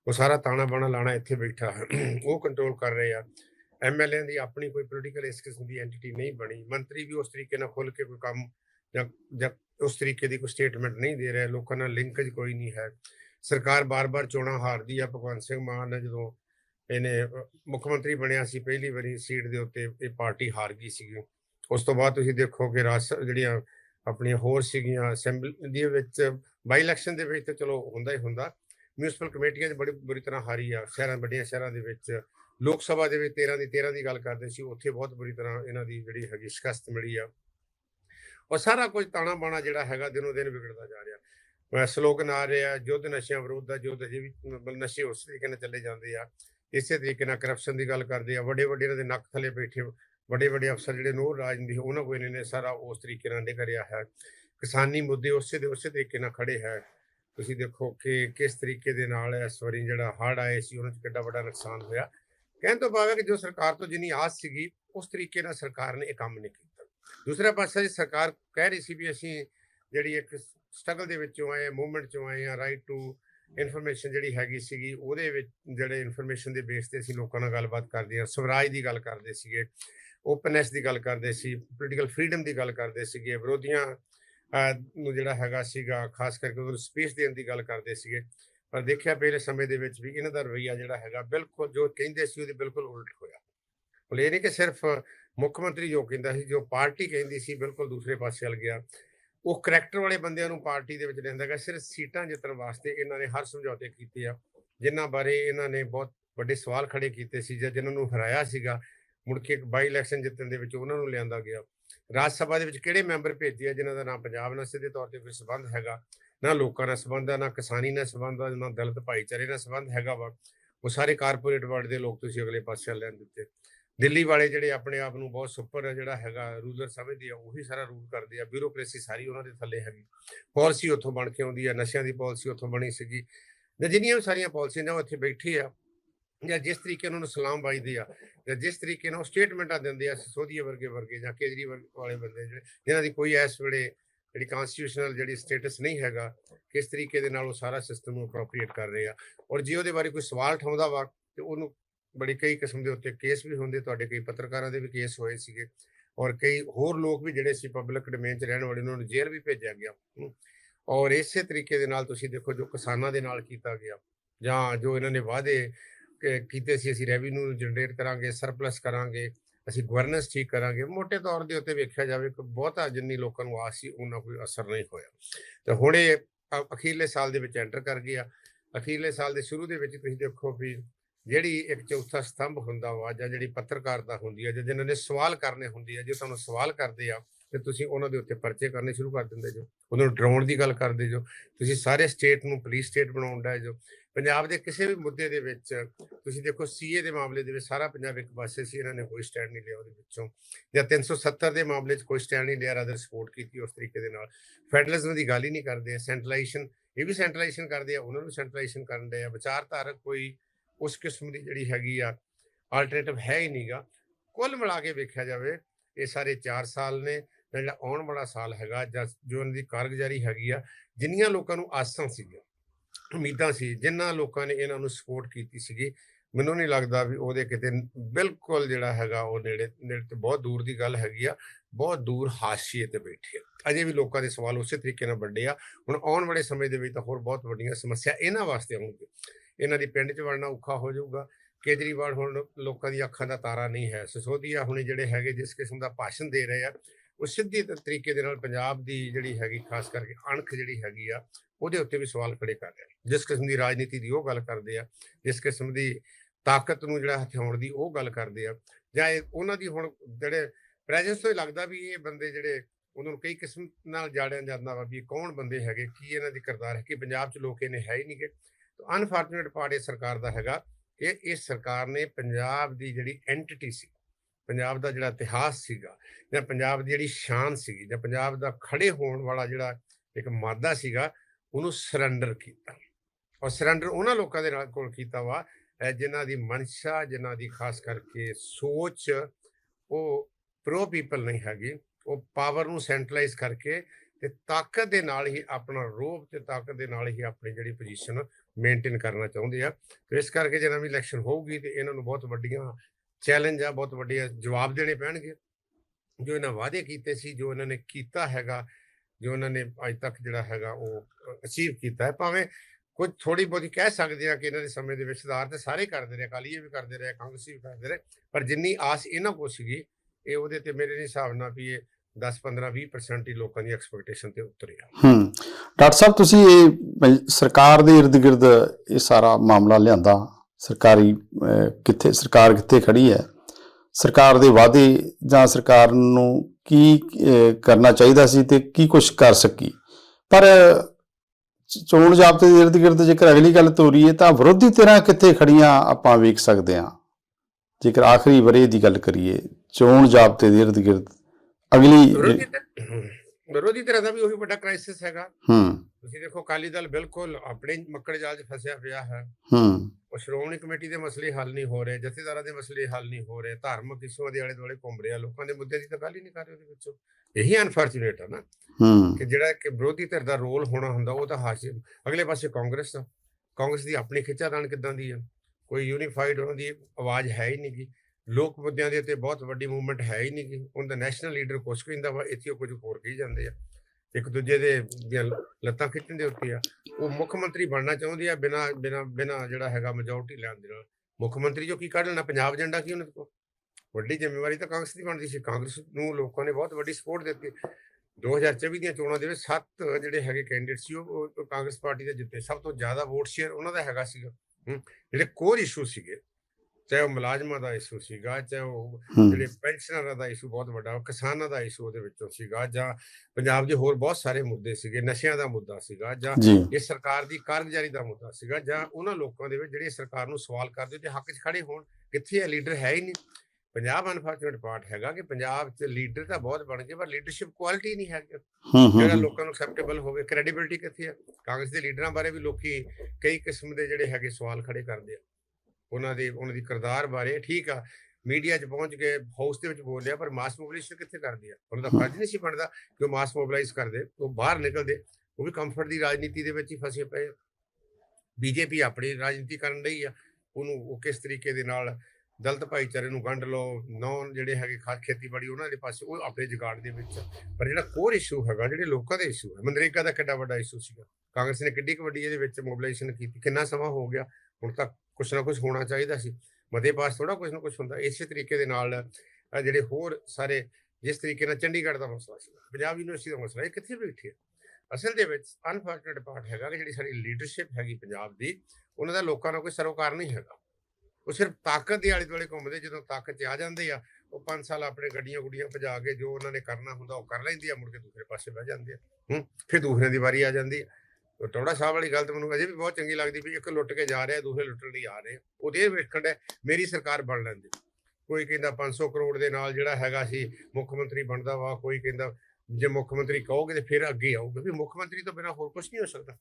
ਉਹ ਸਾਰਾ ਤਾਣਾ ਬਾਣਾ ਲਾਣਾ ਇੱਥੇ ਬੈਠਾ। ਉਹ ਕੰਟਰੋਲ ਕਰ ਰਹੇ ਆ। ਐਮਐਲਏ ਦੀ ਆਪਣੀ ਕੋਈ ਪੋਲੀਟੀਕਲ ਇਸ ਕਿਸਮ ਦੀ ਐਂਟੀਟੀ ਨਹੀਂ ਬਣੀ। ਮੰਤਰੀ ਵੀ ਉਸ ਤਰੀਕੇ ਨਾਲ ਖੁੱਲ ਕੇ ਕੋਈ ਕੰਮ ਜਾਂ ਜਾਂ ਉਸ ਤਰੀਕੇ ਦੀ ਕੋਈ ਸਟੇਟਮੈਂਟ ਨਹੀਂ ਦੇ ਰਿਹਾ। ਲੋਕਾਂ ਨਾਲ ਲਿੰਕਜ ਕੋਈ ਨਹੀਂ ਹੈ। ਸਰਕਾਰ ਬਾਰ-ਬਾਰ ਚੋਣਾਂ ਹਾਰਦੀ ਆ। ਭਗਵੰਤ ਸਿੰਘ ਮਾਨ ਨੇ ਜਦੋਂ ਇਹਨੇ ਮੁੱਖ ਮੰਤਰੀ ਬਣਿਆ ਸੀ, ਪਹਿਲੀ ਵਾਰੀ ਸੀਟ ਦੇ ਉੱਤੇ ਇਹ ਪਾਰਟੀ ਹਾਰ ਗਈ ਸੀਗੀ। ਉਸ ਤੋਂ ਬਾਅਦ ਤੁਸੀਂ ਦੇਖੋ ਕਿ ਰਾਜ ਜਿਹੜੀਆਂ ਆਪਣੀਆਂ ਹੋਰ ਸੀਗੀਆਂ ਅਸੈਂਬਲੀ ਦੇ ਵਿੱਚ ਬਾਈ ਇਲੈਕਸ਼ਨ ਦੇ ਵਿੱਚ ਤਾਂ ਚਲੋ ਹੁੰਦਾ ਹੀ ਹੁੰਦਾ। ਮਿਊਨਿਸਪਲ ਕਮੇਟੀਆਂ 'ਚ ਬੜੀ ਬੁਰੀ ਤਰ੍ਹਾਂ ਹਾਰੀ ਆ। ਸ਼ਹਿਰਾਂ, ਵੱਡੀਆਂ ਸ਼ਹਿਰਾਂ ਦੇ ਵਿੱਚ, ਲੋਕ ਸਭਾ ਦੇ ਵਿੱਚ 13 ਦੀ 13 ਦੀ ਗੱਲ ਕਰਦੇ ਸੀ। ਉੱਥੇ ਬਹੁਤ ਬੁਰੀ ਤਰ੍ਹਾਂ ਇਹਨਾਂ ਦੀ ਜਿਹੜੀ ਹੈਗੀ ਸ਼ਿਕਸਤ ਮਿਲੀ ਆ। ਔਰ ਸਾਰਾ ਕੁਝ ਤਾਣਾ ਬਾਣਾ ਜਿਹੜਾ ਹੈਗਾ ਦਿਨੋ ਦਿਨ ਵਿਗੜਦਾ ਜਾ ਰਿਹਾ। ਸਲੋਗਨ ਆ ਰਿਹਾ ਯੁੱਧ ਨਸ਼ਿਆਂ ਵਿਰੁੱਧ ਦਾ ਯੁੱਧ ਅਜੇ ਵੀ ਮਤਲਬ ਨਸ਼ੇ ਉਸ ਤਰੀਕੇ ਨਾਲ ਚੱਲੇ ਜਾਂਦੇ ਆ। ਇਸੇ ਤਰੀਕੇ ਨਾਲ ਕਰਪਸ਼ਨ ਦੀ ਗੱਲ ਕਰਦੇ ਆ। ਵੱਡੇ ਵੱਡੇ ਇਹਨਾਂ ਦੇ ਨੱਕ ਥੱਲੇ ਬੈਠੇ ਵੱਡੇ ਵੱਡੇ ਅਫਸਰ ਜਿਹੜੇ ਨੋ ਰਾਜਨੀਤੀ, ਉਹਨਾਂ ਕੋਲ ਇਹਨਾਂ ਨੇ ਸਾਰਾ ਉਸ ਤਰੀਕੇ ਨਾਲ ਨਹੀਂ ਕਰਿਆ ਹੈ। ਕਿਸਾਨੀ ਮੁੱਦੇ ਉਸੇ ਦੇ, ਉਸੇ ਤਰੀਕੇ ਨਾਲ ਖੜੇ ਹੈ। ਤੁਸੀਂ ਦੇਖੋ ਕਿ ਕਿਸ ਤਰੀਕੇ ਦੇ ਨਾਲ ਇਸ ਵਾਰੀ ਜਿਹੜਾ ਹੜ੍ਹ ਆਏ ਸੀ ਉਹਨਾਂ 'ਚ ਕਿੰਨਾ ਵੱਡਾ ਨੁਕਸਾਨ ਹੋਇਆ। ਕਹਿਣ ਤੋਂ ਭਾਵ ਹੈ ਕਿ ਜੋ ਸਰਕਾਰ ਤੋਂ ਜਿੰਨੀ ਆਸ ਸੀਗੀ, ਉਸ ਤਰੀਕੇ ਨਾਲ ਸਰਕਾਰ ਨੇ ਇਹ ਕੰਮ ਨਹੀਂ ਕੀਤਾ। ਦੂਸਰਾ ਪਾਸਾ ਜੀ ਸਰਕਾਰ ਕਹਿ ਰਹੀ ਸੀ ਵੀ ਅਸੀਂ ਜਿਹੜੀ ਇੱਕ ਸਟਰਗਲ ਦੇ ਵਿੱਚੋਂ ਆਏ ਮੂਵਮੈਂਟ ਚੋਂ ਆਏ ਆ ਰਾਈਟ ਟੂ ਇਨਫੋਰਮੇਸ਼ਨ ਜਿਹੜੀ ਹੈਗੀ ਸੀਗੀ, ਉਹਦੇ ਵਿੱਚ ਜਿਹੜੇ ਇਨਫੋਰਮੇਸ਼ਨ ਦੇ ਬੇਸ ਤੇ ਅਸੀਂ ਲੋਕਾਂ ਨਾਲ ਗੱਲਬਾਤ ਕਰਦੇ ਹਾਂ, ਸਵਰਾਜ ਦੀ ਗੱਲ ਕਰਦੇ ਸੀਗੇ ਓਪਨੈਸ ਦੀ ਗੱਲ ਕਰਦੇ ਸੀ ਪੋਲੀਟੀਕਲ ਫਰੀडम ਦੀ ਗੱਲ ਕਰਦੇ ਸੀਗੇ, ਵਿਰੋਧੀਆਂ ਨੂੰ ਜਿਹੜਾ ਹੈਗਾ ਸੀਗਾ, ਖਾਸ ਕਰਕੇ ਉਹਨੂੰ ਸਪੇਸ ਦੇਣ ਦੀ ਗੱਲ ਕਰਦੇ ਸੀਗੇ। ਪਰ ਦੇਖਿਆ ਪਹਿਲੇ ਸਮੇਂ ਦੇ ਵਿੱਚ ਵੀ ਇਹਨਾਂ ਦਾ ਰਵਈਆ ਜਿਹੜਾ ਹੈਗਾ, ਬਿਲਕੁਲ ਜੋ ਕਹਿੰਦੇ ਸੀ ਉਹਦੇ ਬਿਲਕੁਲ ਉਲਟ ਹੋਇਆ। ਹੁਣ ਇਹ ਨਹੀਂ ਕਿ ਸਿਰਫ ਮੁੱਖ ਮੰਤਰੀ ਜੋ ਕਹਿੰਦਾ ਸੀ, ਜੋ ਪਾਰਟੀ ਕਹਿੰਦੀ ਸੀ, ਬਿਲਕੁਲ ਦੂਸਰੇ ਪਾਸੇ ਚਲ ਗਿਆ। ਉਹ ਕਰੈਕਟਰ ਵਾਲੇ ਬੰਦਿਆਂ ਨੂੰ ਪਾਰਟੀ ਦੇ ਵਿੱਚ ਲੈਂਦਾ ਗਾ ਸਿਰਫ ਸੀਟਾਂ ਜਿੱਤਣ ਵਾਸਤੇ ਇਹਨਾਂ ਨੇ ਹਰ ਸਮਝੌਤੇ ਕੀਤੇ ਆ, ਜਿਨ੍ਹਾਂ ਬਾਰੇ ਇਹਨਾਂ ਨੇ ਬਹੁਤ ਵੱਡੇ ਸਵਾਲ ਖੜੇ ਕੀਤੇ ਸੀ, ਜਾਂ ਜਿਨ੍ਹਾਂ ਨੂੰ ਹਰਾਇਆ ਸੀਗਾ, ਮੁੜ ਕੇ ਇੱਕ ਬਾਈ ਇਲੈਕਸ਼ਨ ਜਿੱਤਣ ਦੇ ਵਿੱਚ ਉਹਨਾਂ ਨੂੰ ਲਿਆਂਦਾ ਗਿਆ। ਰਾਜ ਸਭਾ ਦੇ ਵਿੱਚ ਕਿਹੜੇ ਮੈਂਬਰ ਭੇਜੇ ਆ, ਜਿਨ੍ਹਾਂ ਦਾ ਨਾ ਪੰਜਾਬ ਨਾਲ ਸਿੱਧੇ ਤੌਰ ਤੇ ਕੋਈ ਸਬੰਧ ਹੈਗਾ? ਨਾ ਲੋਕਾਂ ਨਾਲ ਸਬੰਧ ਆ, ਨਾ ਕਿਸਾਨੀ ਨਾਲ ਸਬੰਧ ਆ, ਨਾ ਦਲਿਤ ਭਾਈਚਾਰੇ ਨਾਲ ਸਬੰਧ ਹੈਗਾ ਵਾ। ਉਹ ਸਾਰੇ ਕਾਰਪੋਰੇਟ ਵਰਲਡ ਦੇ ਲੋਕ ਤੁਸੀਂ ਅਗਲੇ ਪਾਸੇ ਲੈਣ ਦਿੱਤੇ। ਦਿੱਲੀ ਵਾਲੇ ਜਿਹੜੇ ਆਪਣੇ ਆਪ ਨੂੰ ਬਹੁਤ ਸੁਪਰ ਜਿਹੜਾ ਹੈਗਾ ਰੂਲਰ ਸਮਝਦੇ ਆ, ਉਹੀ ਸਾਰਾ ਰੂਲ ਕਰਦੇ ਆ ਬਿਊਰੋਕ੍ਰੇਸੀ ਸਾਰੀ ਉਹਨਾਂ ਦੇ ਥੱਲੇ ਹੈਗੀ। ਪਾਲਿਸੀ ਉੱਥੋਂ ਬਣ ਕੇ ਆਉਂਦੀ ਆ, ਨਸ਼ਿਆਂ ਦੀ ਪਾਲਿਸੀ ਉੱਥੋਂ ਬਣੀ ਸੀਗੀ। ਤੇ ਜਿੰਨੀਆਂ ਵੀ ਸਾਰੀਆਂ ਪਾਲਿਸੀਆਂ ਨੇ, ਉਹ ਇੱਥੇ ਬੈਠੇ ਆ, ਜਾਂ ਜਿਸ ਤਰੀਕੇ ਉਹਨਾਂ ਨੂੰ ਸਲਾਮ ਬਾਈਦੇ ਆ, ਜਾਂ ਜਿਸ ਤਰੀਕੇ ਨਾਲ ਉਹ ਸਟੇਟਮੈਂਟਾਂ ਦਿੰਦੇ ਆ ਸੋਧੀਏ ਵਰਗੇ ਵਰਗੇ, ਜਾਂ ਕੇਜਰੀਵਾਲ ਵਾਲੇ ਬੰਦੇ ਜਿਹੜੇ, ਜਿਨ੍ਹਾਂ ਦੀ ਕੋਈ ਇਸ ਵੇਲੇ ਜਿਹੜੀ ਕਨਸਟੀਟਿਊਸ਼ਨਲ ਜਿਹੜੀ ਸਟੇਟਸ ਨਹੀਂ ਹੈਗਾ, ਕਿਸ ਤਰੀਕੇ ਦੇ ਨਾਲ ਉਹ ਸਾਰਾ ਸਿਸਟਮ ਨੂੰ ਅਪਰੋਪਰੀਏਟ ਕਰ ਰਹੇ ਆ। ਔਰ ਜੇ ਉਹਦੇ ਬਾਰੇ ਕੋਈ ਸਵਾਲ ਠਾਉਂਦਾ ਵਾ, ਤੇ ਉਹਨੂੰ ਬੜੀ ਕਈ ਕਿਸਮ ਦੇ ਉੱਤੇ ਕੇਸ ਵੀ ਹੁੰਦੇ, ਤੁਹਾਡੇ ਕਈ ਪੱਤਰਕਾਰਾਂ ਦੇ ਵੀ ਕੇਸ ਹੋਏ ਸੀਗੇ। ਔਰ ਕਈ ਹੋਰ ਲੋਕ ਵੀ ਜਿਹੜੇ ਸੀ ਪਬਲਿਕ ਡੋਮੇਨ 'ਚ ਰਹਿਣ ਵਾਲੇ ਉਹਨਾਂ ਨੂੰ ਜੇਲ੍ਹ ਵੀ ਭੇਜਿਆ ਗਿਆ। ਔਰ ਇਸੇ ਤਰੀਕੇ ਦੇ ਨਾਲ ਤੁਸੀਂ ਦੇਖੋ, ਜੋ ਕਿਸਾਨਾਂ ਦੇ ਨਾਲ ਕੀਤਾ ਗਿਆ, ਜਾਂ ਜੋ ਇਹਨਾਂ ਨੇ ਵਾਅਦੇ ਕੀਤੇ ਸੀ, ਅਸੀਂ ਰੈਵਨਿਊ ਜਨਰੇਟ ਕਰਾਂਗੇ ਸਰਪਲਸ ਕਰਾਂਗੇ, ਅਸੀਂ ਗਵਰਨੈਂਸ ਠੀਕ ਕਰਾਂਗੇ ਮੋٹے ਤੌਰ ਦੇ ਉੱਤੇ ਵੇਖਿਆ ਜਾਵੇ ਕਿ ਬਹੁਤਾ ਜਿੰਨੀ ਲੋਕਾਂ ਨੂੰ ਆਸ ਸੀ, ਉਹਨਾਂ ਕੋਈ ਅਸਰ ਨਹੀਂ ਹੋਇਆ। ਤੇ ਹੁਣ ਇਹ ਅ- ਅਖੀਰਲੇ ਸਾਲ ਦੇ ਵਿੱਚ ਐਂਟਰ ਕਰ ਗਿਆ। ਅਖੀਰਲੇ ਸਾਲ ਦੇ ਸ਼ੁਰੂ ਦੇ ਵਿੱਚ ਤੁਸੀਂ ਦੇਖੋ ਵੀ ਜਿਹੜੀ ਇੱਕ ਚੌਥਾ ਸਤੰਭ ਹੁੰਦਾ ਵਾ ਜਾਂ ਜਿਹੜੀ ਪੱਤਰਕਾਰਤਾ ਹੁੰਦੀ ਹੈ ਜਾਂ ਜਿਨ੍ਹਾਂ ਨੇ ਸਵਾਲ ਕਰਨੇ ਹੁੰਦੇ ਆ, ਜੇ ਤੁਹਾਨੂੰ ਸਵਾਲ ਕਰਦੇ ਆ, ਤੇ ਤੁਸੀਂ ਉਹਨਾਂ ਦੇ ਉੱਤੇ ਪਰਚੇ ਕਰਨੇ ਸ਼ੁਰੂ ਕਰ ਦਿੰਦੇ ਜੋ। ਉਹਨਾਂ ਨੂੰ ਡਰਾਉਣ ਦੀ ਗੱਲ ਕਰਦੇ ਜੋ। ਤੁਸੀਂ ਸਾਰੇ ਸਟੇਟ ਨੂੰ ਪੁਲਿਸ ਸਟੇਟ ਬਣਾਉਣ ਦਾ ਜੋ। ਪੰਜਾਬ ਦੇ ਕਿਸੇ ਵੀ ਮੁੱਦੇ ਦੇ ਵਿੱਚ, ਤੁਸੀਂ ਦੇਖੋ ਸੀਏ ਦੇ ਮਾਮਲੇ ਦੇ ਵਿੱਚ ਸਾਰਾ ਪੰਜਾਬ ਇੱਕ ਪਾਸੇ ਸੀ, ਇਹਨਾਂ ਨੇ ਕੋਈ ਸਟੈਂਡ ਨਹੀਂ ਲਿਆ ਉਹਦੇ ਵਿੱਚੋਂ। ਜਾਂ 370 ਦੇ ਮਾਮਲੇ 'ਚ ਕੋਈ ਸਟੈਂਡ ਨਹੀਂ ਲਿਆ ਰਾਦਰ ਸਪੋਰਟ ਕੀਤੀ ਉਸ ਤਰੀਕੇ ਦੇ ਨਾਲ। ਫੈਡਰਲਿਜ਼ਮ ਦੀ ਗੱਲ ਹੀ ਨਹੀਂ ਕਰਦੇ ਸੈਂਟਰਲਾਈਜੇਸ਼ਨ ਇਹ ਵੀ ਸੈਂਟਰਲਾਈਜੇਸ਼ਨ ਕਰਦੇ ਆ, ਉਹਨਾਂ ਨੂੰ ਸੈਂਟਰਲਾਈਜੇਸ਼ਨ ਕਰਨ ਦੇ ਆ। ਵਿਚਾਰਧਾਰਕ ਕੋਈ ਉਸ ਕਿਸਮ ਦੀ ਜਿਹੜੀ ਹੈਗੀ ਆ ਆਲਟਰਨੇਟਿਵ ਹੈ ਹੀ ਨਹੀਂਗਾ। ਕੁੱਲ ਮਿਲਾ ਕੇ ਵੇਖਿਆ ਜਾਵੇ, ਇਹ ਸਾਰੇ 4 ਸਾਲ ਨੇ, ਤੇ ਜਿਹੜਾ ਆਉਣ ਵਾਲਾ ਸਾਲ ਹੈਗਾ, ਜਾਂ ਜੋ ਉਹਨਾਂ ਦੀ ਕਾਰਗੁਜ਼ਾਰੀ ਹੈਗੀ ਆ, ਜਿੰਨੀਆਂ ਲੋਕਾਂ ਨੂੰ ਆਸਾਂ ਸੀਗੀਆਂ, ਉਮੀਦਾਂ ਸੀ ਜਿਨ੍ਹਾਂ ਲੋਕਾਂ ਨੇ ਇਹਨਾਂ ਨੂੰ ਸਪੋਰਟ ਕੀਤੀ ਸੀਗੀ, ਮੈਨੂੰ ਨਹੀਂ ਲੱਗਦਾ ਵੀ ਉਹਦੇ ਕਿਤੇ ਬਿਲਕੁਲ ਜਿਹੜਾ ਹੈਗਾ, ਉਹ ਨੇੜੇ ਨੇੜੇ ਤੇ ਬਹੁਤ ਦੂਰ ਦੀ ਗੱਲ ਹੈਗੀ ਆ, ਬਹੁਤ ਦੂਰ ਹਾਸ਼ੀਏ ਤੇ ਬੈਠੇ ਆ। ਅਜੇ ਵੀ ਲੋਕਾਂ ਦੇ ਸਵਾਲ ਉਸੇ ਤਰੀਕੇ ਨਾਲ ਵੱਡੇ ਆ। ਹੁਣ ਆਉਣ ਵਾਲੇ ਸਮੇਂ ਦੇ ਵਿੱਚ ਤਾਂ ਹੋਰ ਬਹੁਤ ਵੱਡੀਆਂ ਸਮੱਸਿਆ ਇਹਨਾਂ ਵਾਸਤੇ ਆਉਣਗੇ ਇਹਨਾਂ ਦੀ ਪਿੰਡ 'ਚ ਵੜਨਾ ਔਖਾ ਹੋ ਜਾਊਗਾ। ਕੇਜਰੀਵਾਲ ਹੁਣ ਲੋਕਾਂ ਦੀ ਅੱਖਾਂ ਦਾ ਤਾਰਾ ਨਹੀਂ ਹੈ। ਸਸੋਦੀਆ ਹੁਣੇ ਜਿਹੜੇ ਹੈਗੇ, ਜਿਸ ਕਿਸਮ ਦਾ ਭਾਸ਼ਣ ਦੇ ਰਹੇ ਆ, ਉਹ ਸਿੱਧੀ ਤਰੀਕੇ ਦੇ ਨਾਲ ਪੰਜਾਬ ਦੀ ਜਿਹੜੀ ਹੈਗੀ, ਖਾਸ ਕਰਕੇ ਅਣਖ ਜਿਹੜੀ ਹੈਗੀ ਆ, ਉਹਦੇ ਉੱਤੇ ਵੀ ਸਵਾਲ ਖੜੇ ਕਰ ਰਿਹਾ ਜਿਸ ਕਿਸਮ ਦੀ ਰਾਜਨੀਤੀ ਦੀ ਉਹ ਗੱਲ ਕਰਦੇ ਆ, ਜਿਸ ਕਿਸਮ ਦੀ ਤਾਕਤ ਨੂੰ ਜਿਹੜਾ ਹਥਿਆਉਣ ਦੀ ਉਹ ਗੱਲ ਕਰਦੇ ਆ, ਜਾਂ ਇਹ ਉਹਨਾਂ ਦੀ ਹੁਣ ਜਿਹੜੇ ਪ੍ਰੈਜ਼ੈਂਸ ਤੋਂ ਹੀ ਲੱਗਦਾ ਵੀ ਇਹ ਬੰਦੇ ਜਿਹੜੇ ਉਹਨਾਂ ਨੂੰ ਕਈ ਕਿਸਮ ਨਾਲ ਜਾਣਿਆ ਜਾਂਦਾ ਵਾ ਵੀ ਕੌਣ ਬੰਦੇ ਹੈਗੇ, ਕੀ ਇਹਨਾਂ ਦੀ ਕਿਰਦਾਰ ਹੈ, ਕਿ ਪੰਜਾਬ 'ਚ ਲੋਕ ਇਹਨੇ ਹੈ ਹੀ ਨਹੀਂਗੇ ਅਨਫੋਰਚੂਨੇਟ ਪਾਰਟ ਇਹ ਸਰਕਾਰ ਦਾ ਹੈਗਾ ਕਿ ਇਸ ਸਰਕਾਰ ਨੇ ਪੰਜਾਬ ਦੀ ਜਿਹੜੀ ਐਂਟੀਟੀ ਸੀ, ਪੰਜਾਬ ਦਾ ਜਿਹੜਾ ਇਤਿਹਾਸ ਸੀਗਾ ਜਾਂ ਪੰਜਾਬ ਦੀ ਜਿਹੜੀ ਸ਼ਾਨ ਸੀਗੀ ਜਾਂ ਪੰਜਾਬ ਦਾ ਖੜੇ ਹੋਣ ਵਾਲਾ ਜਿਹੜਾ ਇੱਕ ਮਾਦਾ ਸੀਗਾ, ਉਹਨੂੰ ਸਰੈਂਡਰ ਕੀਤਾ। ਔਰ ਸਰੈਂਡਰ ਉਹਨਾਂ ਲੋਕਾਂ ਦੇ ਨਾਲ ਕੋਲ ਕੀਤਾ ਵਾ ਅਹ ਜਿਨ੍ਹਾਂ ਦੀ ਮਨਸ਼ਾ, ਜਿਨ੍ਹਾਂ ਦੀ ਖਾਸ ਕਰਕੇ ਸੋਚ, ਉਹ ਪ੍ਰੋ ਪੀਪਲ ਨਹੀਂ ਹੈਗੀ, ਉਹ ਪਾਵਰ ਨੂੰ ਸੈਂਟਰਲਾਈਜ਼ ਕਰਕੇ ਤੇ ਤਾਕਤ ਦੇ ਨਾਲ ਹੀ ਆਪਣਾ ਰੋਪ ਤੇ ਤਾਕਤ ਦੇ ਨਾਲ ਹੀ ਆਪਣੀ ਜਿਹੜੀ ਪੋਜੀਸ਼ਨ ਮੇਨਟੇਨ ਕਰਨਾ ਚਾਹੁੰਦੇ ਆ। ਤੇ ਇਸ ਕਰਕੇ ਜੇ ਨਵੀਂ ਇਲੈਕਸ਼ਨ ਹੋਊਗੀ ਤੇ ਇਹਨਾਂ ਨੂੰ ਬਹੁਤ ਵੱਡੀਆਂ ਚੈਲੰਜ ਆ, ਬਹੁਤ ਵੱਡੇ ਜਵਾਬ ਦੇਣੇ ਪੈਣਗੇ। ਜੋ ਇਹਨਾਂ ਵਾਅਦੇ ਕੀਤੇ ਸੀ, ਜੋ ਇਹਨਾਂ ਨੇ ਕੀਤਾ ਹੈਗਾ, ਜੋ ਉਹਨਾਂ ਨੇ ਅੱਜ ਤੱਕ ਜਿਹੜਾ ਹੈਗਾ ਉਹ ਅਚੀਵ ਕੀਤਾ ਹੈ, ਭਾਵੇਂ ਕੁਝ ਥੋੜੀ ਬਹੁਤੀ ਕਹਿ ਸਕਦੇ ਆ ਕਿ ਇਹਨਾਂ ਦੇ ਸਮੇਂ ਦੇ ਵਿੱਚ ਸੁਧਾਰ ਤੇ ਸਾਰੇ ਕਰਦੇ ਰਹੇ ਅਕਾਲੀਏ ਵੀ ਕਰਦੇ ਰਹੇ, ਕਾਂਗਰਸੀ ਵੀ ਕਰਦੇ ਰਹੇ, ਪਰ ਜਿੰਨੀ ਆਸ ਇਹਨਾਂ ਕੋ ਸੀਗੀ, ਇਹ ਉਹਦੇ ਤੇ ਮੇਰੇ ਹਿਸਾਬ ਨਾਲ ਵੀ ਇਹ 10 15 20% ਹੀ ਲੋਕਾਂ ਦੀ ਐਕਸਪੈਕਟੇਸ਼ਨ ਤੇ ਉਤਰਿਆ ਹੂੰ, ਡਾਕਟਰ ਸਾਹਿਬ, ਤੁਸੀਂ ਇਹ ਸਰਕਾਰ ਦੇ ਇਰਦ ਗਿਰਦ ਇਹ ਸਾਰਾ ਮਾਮਲਾ ਲਿਆਂਦਾ, ਸਰਕਾਰੀ ਕਿੱਥੇ, ਸਰਕਾਰ ਕਿੱਥੇ ਖੜੀ ਹੈ? ਸਰਕਾਰ ਦੇ ਵਾਅਦੇ ਜਾਂ ਸਰਕਾਰ ਨੂੰ ਕੀ ਕਰਨਾ ਚਾਹੀਦਾ ਸੀ ਤੇ ਕੀ ਕੁਝ ਕਰ ਸਕੀ? ਪਰ ਚੋਣ ਜ਼ਾਬਤੇ ਦੇ ਇਰਦ ਗਿਰਦ ਜੇਕਰ ਅਗਲੀ ਗੱਲ ਤੋਰੀਏ, ਤਾਂ ਵਿਰੋਧੀ ਧਿਰਾਂ ਕਿੱਥੇ ਖੜੀਆਂ ਆਪਾਂ ਵੇਖ ਸਕਦੇ ਹਾਂ। ਜੇਕਰ ਆਖਰੀ ਵਰੇ ਦੀ ਗੱਲ ਕਰੀਏ, ਚੋਣ ਜ਼ਾਬਤੇ ਦੇ ਇਰਦ ਗਿਰਦ ਅਗਲੀ ਵਿਰੋਧੀ ਧਿਰ- ਦਾ ਵੀ ਉਹੀ ਵੱਡਾ ਕ੍ਰਾਈਸਿਸ ਹੈਗਾ। ਹੂੰ। ਤੁਸੀਂ ਦੇਖੋ ਅਕਾਲੀ ਦਲ ਬਿਲਕੁਲ ਆਪਣੇ ਮੱਕੜ ਜਾਲ 'ਚ ਫਸਿਆ ਪਿਆ ਹੈ। ਹੂੰ। ਉਹ ਸ਼੍ਰੋਮਣੀ ਕਮੇਟੀ ਦੇ ਮਸਲੇ ਹੱਲ ਨਹੀਂ ਹੋ ਰਹੇ ਜਥੇਦਾਰਾਂ ਦੇ ਮਸਲੇ ਹੱਲ ਨਹੀਂ ਹੋ ਰਹੇ ਧਾਰਮਿਕ ਇਸ਼ੂਆਂ ਦੇ ਆਲੇ ਦੁਆਲੇ ਘੁੰਮ ਰਿਹਾ ਲੋਕਾਂ ਦੇ ਮੁੱਦਿਆਂ ਦੀ ਤਾਂ ਗੱਲ ਹੀ ਨਹੀਂ ਕਰ ਰਹੇ ਉਹਦੇ ਵਿੱਚੋਂ। ਇਹੀ ਅਨਫੋਰਚੂਨੇਟ ਹੈ ਨਾ ਹੂੰ। ਕਿ ਜਿਹੜਾ ਕਿ ਵਿਰੋਧੀ ਧਿਰ ਦਾ ਰੋਲ ਹੋਣਾ ਹੁੰਦਾ ਉਹ ਤਾਂ ਹਾਸ਼ੀ ਅਗਲੇ ਪਾਸੇ ਕਾਂਗਰਸ ਦਾ ਕਾਂਗਰਸ ਦੀ ਆਪਣੀ ਖਿੱਚਾਤਾਣ ਕਿੱਦਾਂ ਦੀ ਹੈ ਕੋਈ ਯੂਨੀਫਾਈਡ ਉਹਨਾਂ ਦੀ ਆਵਾਜ਼ ਹੈ ਹੀ ਨਹੀਂ ਲੋਕ ਮੁੱਦਿਆਂ ਦੇ ਉੱਤੇ ਬਹੁਤ ਵੱਡੀ ਮੂਵਮੈਂਟ ਹੈ ਹੀ ਨਹੀਂ ਗੀ। ਉਹਦਾ ਨੈਸ਼ਨਲ ਲੀਡਰ ਕੁਛ ਕਹਿੰਦਾ ਵਾ, ਇੱਥੇ ਉਹ ਕੁਝ ਹੋਰ ਕਹੀ ਜਾਂਦੇ ਆ। ਇੱਕ ਦੂਜੇ ਦੇ ਲੱਤਾਂ ਖਿੱਚਣ ਦੇ ਉੱਤੇ ਆ। ਉਹ ਮੁੱਖ ਮੰਤਰੀ ਬਣਨਾ ਚਾਹੁੰਦੇ ਆ ਬਿਨਾ ਬਿਨਾ ਬਿਨਾ ਜਿਹੜਾ ਹੈਗਾ ਮੈਜੋਰਟੀ ਲੈਣ ਦੇ ਨਾਲ। ਮੁੱਖ ਮੰਤਰੀ ਜੋ ਕੀ ਕੱਢ ਲੈਣਾ? ਪੰਜਾਬ ਏਜੰਡਾ ਕੀ ਉਹਨਾਂ ਕੋਲ? ਵੱਡੀ ਜ਼ਿੰਮੇਵਾਰੀ ਤਾਂ ਕਾਂਗਰਸ ਦੀ ਬਣਦੀ ਸੀ। ਕਾਂਗਰਸ ਨੂੰ ਲੋਕਾਂ ਨੇ ਬਹੁਤ ਵੱਡੀ ਸਪੋਰਟ ਦਿੱਤੀ। 2024 ਦੀਆਂ ਚੋਣਾਂ ਦੇ ਵਿੱਚ ਸੱਤ ਜਿਹੜੇ ਹੈਗੇ ਕੈਂਡੀਡੇਟ ਸੀ, ਉਹ ਕਾਂਗਰਸ ਪਾਰਟੀ ਦੇ ਜਿੱਤੇ। ਸਭ ਤੋਂ ਜ਼ਿਆਦਾ ਵੋਟ ਸ਼ੇਅਰ ਉਹਨਾਂ ਦਾ ਹੈਗਾ ਸੀਗਾ। ਜਿਹੜੇ ਕੋਰ ਇਸ਼ੂ ਸੀਗੇ। ਚਾਹੇ ਉਹ ਮੁਲਾਜ਼ਮਾਂ ਦਾ ਇਸ਼ੂ ਸੀਗਾ ਚਾਹੇ ਉਹ ਜਿਹੜੇ ਪੈਨਸ਼ਨਰਾਂ ਦਾ ਇਸ਼ੂ ਬਹੁਤ ਵੱਡਾ ਕਿਸਾਨਾਂ ਦਾ ਇਸ਼ੂ ਉਹਦੇ ਵਿੱਚੋਂ ਸੀਗਾ ਜਾਂ ਪੰਜਾਬ ਦੇ ਹੋਰ ਬਹੁਤ ਸਾਰੇ ਮੁੱਦੇ ਸੀਗੇ ਨਸ਼ਿਆਂ ਦਾ ਮੁੱਦਾ ਸੀਗਾ ਜਾਂ ਇਹ ਸਰਕਾਰ ਦੀ ਕਾਰਗੁਜ਼ਾਰੀ ਦਾ ਮੁੱਦਾ ਸੀਗਾ ਜਾਂ ਉਹਨਾਂ ਲੋਕਾਂ ਦੇ ਵਿੱਚ ਜਿਹੜੇ ਸਰਕਾਰ ਨੂੰ ਸਵਾਲ ਕਰਦੇ ਤੇ ਹੱਕ 'ਚ ਖੜੇ ਹੋਣ ਕਿੱਥੇ ਹੈ ਲੀਡਰ ਹੈ ਹੀ ਨਹੀਂ। ਪੰਜਾਬ ਅਨਫੋਰਚੂਨੇਟ ਪਾਰਟ ਹੈਗਾ ਕਿ ਪੰਜਾਬ 'ਚ ਲੀਡਰ ਤਾਂ ਬਹੁਤ ਬਣ ਗਏ ਪਰ ਲੀਡਰਸ਼ਿਪ ਕੁਆਲਿਟੀ ਨਹੀਂ ਹੈ ਜਿਹੜਾ ਲੋਕਾਂ ਨੂੰ ਐਕਸੈਪਟੇਬਲ ਹੋਵੇ ਕ੍ਰੈਡੀਬਿਲਿਟੀ ਕਿੱਥੇ ਹੈ ਕਾਂਗਰਸ ਦੇ ਲੀਡਰਾਂ ਬਾਰੇ ਵੀ ਲੋਕੀ ਕਈ ਕਿਸਮ ਦੇ ਜਿਹੜੇ ਹੈਗੇ ਸਵਾਲ ਖੜੇ ਕਰਦੇ ਆ। ਉਹਨਾਂ ਦੇ, ਉਹਨਾਂ ਦੀ ਕਿਰਦਾਰ ਬਾਰੇ, ਠੀਕ ਆ, ਮੀਡੀਆ 'ਚ ਪਹੁੰਚ ਕੇ ਹਾਊਸ ਦੇ ਵਿੱਚ ਬੋਲ ਰਿਹਾ, ਪਰ ਮਾਸ ਮੋਬਿਲਾਈਜ਼ੇਸ਼ਨ ਕਿੱਥੇ ਕਰਦੇ ਆ? ਉਹਨਾਂ ਦਾ ਫਰਜ਼ ਨਹੀਂ ਸੀ ਬਣਦਾ ਕਿ ਉਹ ਮਾਸ ਮੋਬਿਲਾਈਜ਼ ਕਰਦੇ ਉਹ ਬਾਹਰ ਨਿਕਲਦੇ ਉਹ ਵੀ ਕੰਫਰਟ ਦੀ ਰਾਜਨੀਤੀ ਦੇ ਵਿੱਚ ਹੀ ਫਸੇ ਪਏ ਬੀਜੇਪੀ ਆਪਣੀ ਰਾਜਨੀਤੀ ਕਰਨ ਲਈ ਆ, ਉਹਨੂੰ ਉਹ ਕਿਸ ਤਰੀਕੇ ਦੇ ਨਾਲ ਦਲਤ ਭਾਈਚਾਰੇ ਨੂੰ ਗੰਢ ਲਓ ਨੌਨ ਜਿਹੜੇ ਹੈਗੇ ਖਾਸ ਖੇਤੀਬਾੜੀ ਉਹਨਾਂ ਦੇ ਪਾਸੇ, ਉਹ ਆਪਣੇ ਜੁਗਾੜ ਦੇ ਵਿੱਚ ਪਰ ਜਿਹੜਾ ਕੋਰ ਇਸ਼ੂ ਹੈਗਾ, ਜਿਹੜੇ ਲੋਕਾਂ ਦੇ ਇਸ਼ੂ ਹੈ ਮਨਰੇਗਾ ਦਾ ਕਿੱਡਾ ਵੱਡਾ ਇਸ਼ੂ ਸੀਗਾ। ਕਾਂਗਰਸ ਨੇ ਕਿੱਡੀ ਕੁ ਵੱਡੀ ਇਹਦੇ ਵਿੱਚ ਮੋਬਿਲਾਈਜੇਸ਼ਨ ਕੀਤੀ, ਕਿੰਨਾ ਸਮਾਂ ਹੋ ਗਿਆ ਹੁਣ ਤੱਕ ਕੁਛ ਨਾ ਕੁਛ ਹੋਣਾ ਚਾਹੀਦਾ ਸੀ। ਮਤੇ ਪਾਸ ਥੋੜਾ ਕੁਛ ਨਾ ਕੁਛ ਹੁੰਦਾ। ਇਸੇ ਤਰੀਕੇ ਦੇ ਨਾਲ ਜਿਹੜੇ ਹੋਰ ਸਾਰੇ ਜਿਸ ਤਰੀਕੇ ਨਾਲ ਚੰਡੀਗੜ੍ਹ ਦਾ ਮਸਲਾ ਸੀ, ਪੰਜਾਬ ਯੂਨੀਵਰਸਿਟੀ ਦਾ ਮਸਲਾ, ਇਹ ਕਿੱਥੇ ਬੈਠੀ ਹੈ? ਅਸਲ ਦੇ ਵਿੱਚ ਅਨਫੋਰਚੂਨੇਟ ਪਾਰਟ ਹੈਗਾ ਕਿ ਜਿਹੜੀ ਸਾਡੀ ਲੀਡਰਸ਼ਿਪ ਹੈਗੀ ਪੰਜਾਬ ਦੀ, ਉਹਨਾਂ ਦਾ ਲੋਕਾਂ ਨਾਲ ਕੋਈ ਸਰੋਕਾਰ ਨਹੀਂ ਹੈਗਾ। ਉਹ ਸਿਰਫ ਤਾਕਤ ਦੇ ਆਲੇ ਦੁਆਲੇ ਘੁੰਮਦੇ, ਜਦੋਂ ਤਾਕਤ 'ਚ ਆ ਜਾਂਦੇ ਆ, ਉਹ 5 ਸਾਲ ਆਪਣੇ ਗੱਡੀਆਂ ਗੁੱਡੀਆਂ ਭਜਾ ਕੇ ਜੋ ਉਹਨਾਂ ਨੇ ਕਰਨਾ ਹੁੰਦਾ ਉਹ ਕਰ ਲੈਂਦੀ ਆ, ਮੁੜ ਕੇ ਦੂਸਰੇ ਪਾਸੇ ਬਹਿ ਜਾਂਦੇ ਆ। ਹੂੰ, ਫਿਰ ਦੂਸਰਿਆਂ ਦੀ ਵਾਰੀ ਆ ਜਾਂਦੀ ਆ। ਟੌੜਾ ਸਾਹਿਬ ਵਾਲੀ ਗੱਲ ਤਾਂ ਮੈਨੂੰ ਅਜੇ ਵੀ ਬਹੁਤ ਚੰਗੀ ਲੱਗਦੀ ਵੀ ਇੱਕ ਲੁੱਟ ਕੇ ਜਾ ਰਿਹਾ, ਦੂਸਰੇ ਲੁੱਟਣ ਲਈ ਆ ਰਹੇ ਉਹਦੇ ਵੇਖਣ ਦਾ ਮੇਰੀ ਸਰਕਾਰ ਬਣ ਲੈਂਦੀ। ਕੋਈ ਕਹਿੰਦਾ 500 ਕਰੋੜ ਦੇ ਨਾਲ ਜਿਹੜਾ ਹੈਗਾ ਸੀ ਮੁੱਖ ਮੰਤਰੀ ਬਣਦਾ ਵਾ, ਕੋਈ ਕਹਿੰਦਾ ਜੇ ਮੁੱਖ ਮੰਤਰੀ ਕਹੋਗੇ ਤੇ ਫਿਰ ਅੱਗੇ ਆਊਗਾ। ਵੀ ਮੁੱਖ ਮੰਤਰੀ ਤੋਂ ਬਿਨਾ ਹੋਰ ਕੁਝ ਨਹੀਂ ਹੋ ਸਕਦਾ।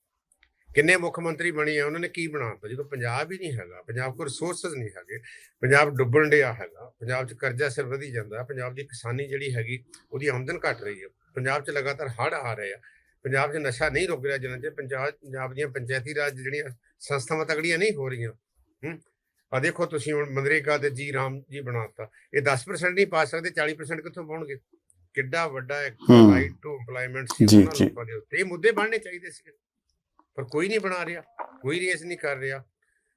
ਕਿੰਨੇ ਮੁੱਖ ਮੰਤਰੀ ਬਣੇ ਆ, ਉਹਨਾਂ ਨੇ ਕੀ ਬਣਾਤਾ? ਜਦੋਂ ਪੰਜਾਬ ਹੀ ਨਹੀਂ ਹੈਗਾ, ਪੰਜਾਬ ਕੋਲ ਰਿਸੋਰਸਸ ਨਹੀਂ ਹੈਗੇ, ਪੰਜਾਬ ਡੁੱਬਣ ਡਿਆ ਹੈਗਾ, ਪੰਜਾਬ 'ਚ ਕਰਜ਼ਾ ਸਿਰ ਵਧੀ ਜਾਂਦਾ, ਪੰਜਾਬ ਦੀ ਕਿਸਾਨੀ ਜਿਹੜੀ ਹੈਗੀ, ਉਹਦੀ ਆਮਦਨ ਘਟ ਰਹੀ ਹੈ ਪੰਜਾਬ 'ਚ ਲਗਾਤਾਰ ਹੜ੍ਹ ਆ ਰਹੇ ਆ। ਪੰਜਾਬ 'ਚ ਨਸ਼ਾ ਨਹੀਂ ਰੁਕ ਰਿਹਾ ਜਿੰਨਾ ਚਿਰ ਪੰਜਾਬ ਪੰਜਾਬ ਦੀਆਂ ਪੰਚਾਇਤੀ ਰਾਜ ਜਿਹੜੀਆਂ ਸੰਸਥਾਵਾਂ ਤਗੜੀਆਂ ਨਹੀਂ ਹੋ ਰਹੀਆਂ। ਹੂੰ? ਆ ਦੇਖੋ ਤੁਸੀਂ ਹੁਣ ਮਨਰੇਗਾ ਤੇ ਜੀ ਰਾਮ ਜੀ ਬਣਾਤਾ ਇਹ 10% ਨਹੀਂ ਪਾ ਸਕਦੇ 40% ਕਿੱਥੋਂ ਪਾਉਣਗੇ? ਕਿੱਡਾ ਵੱਡਾ। ਰਾਈਟ ਟੂ ਏਮਪਲੋਇਮੈਂਟ ਸੀ ਜੀ, ਉਹਨਾਂ ਜੀ। ਲੋਕਾਂ ਦੇ ਉੱਤੇ। ਇਹ ਮੁੱਦੇ ਬਣਨੇ ਚਾਹੀਦੇ ਸੀ ਪਰ ਕੋਈ ਨਹੀਂ ਬਣਾ ਰਿਹਾ ਕੋਈ ਰੇਸ ਨਹੀਂ ਕਰ ਰਿਹਾ।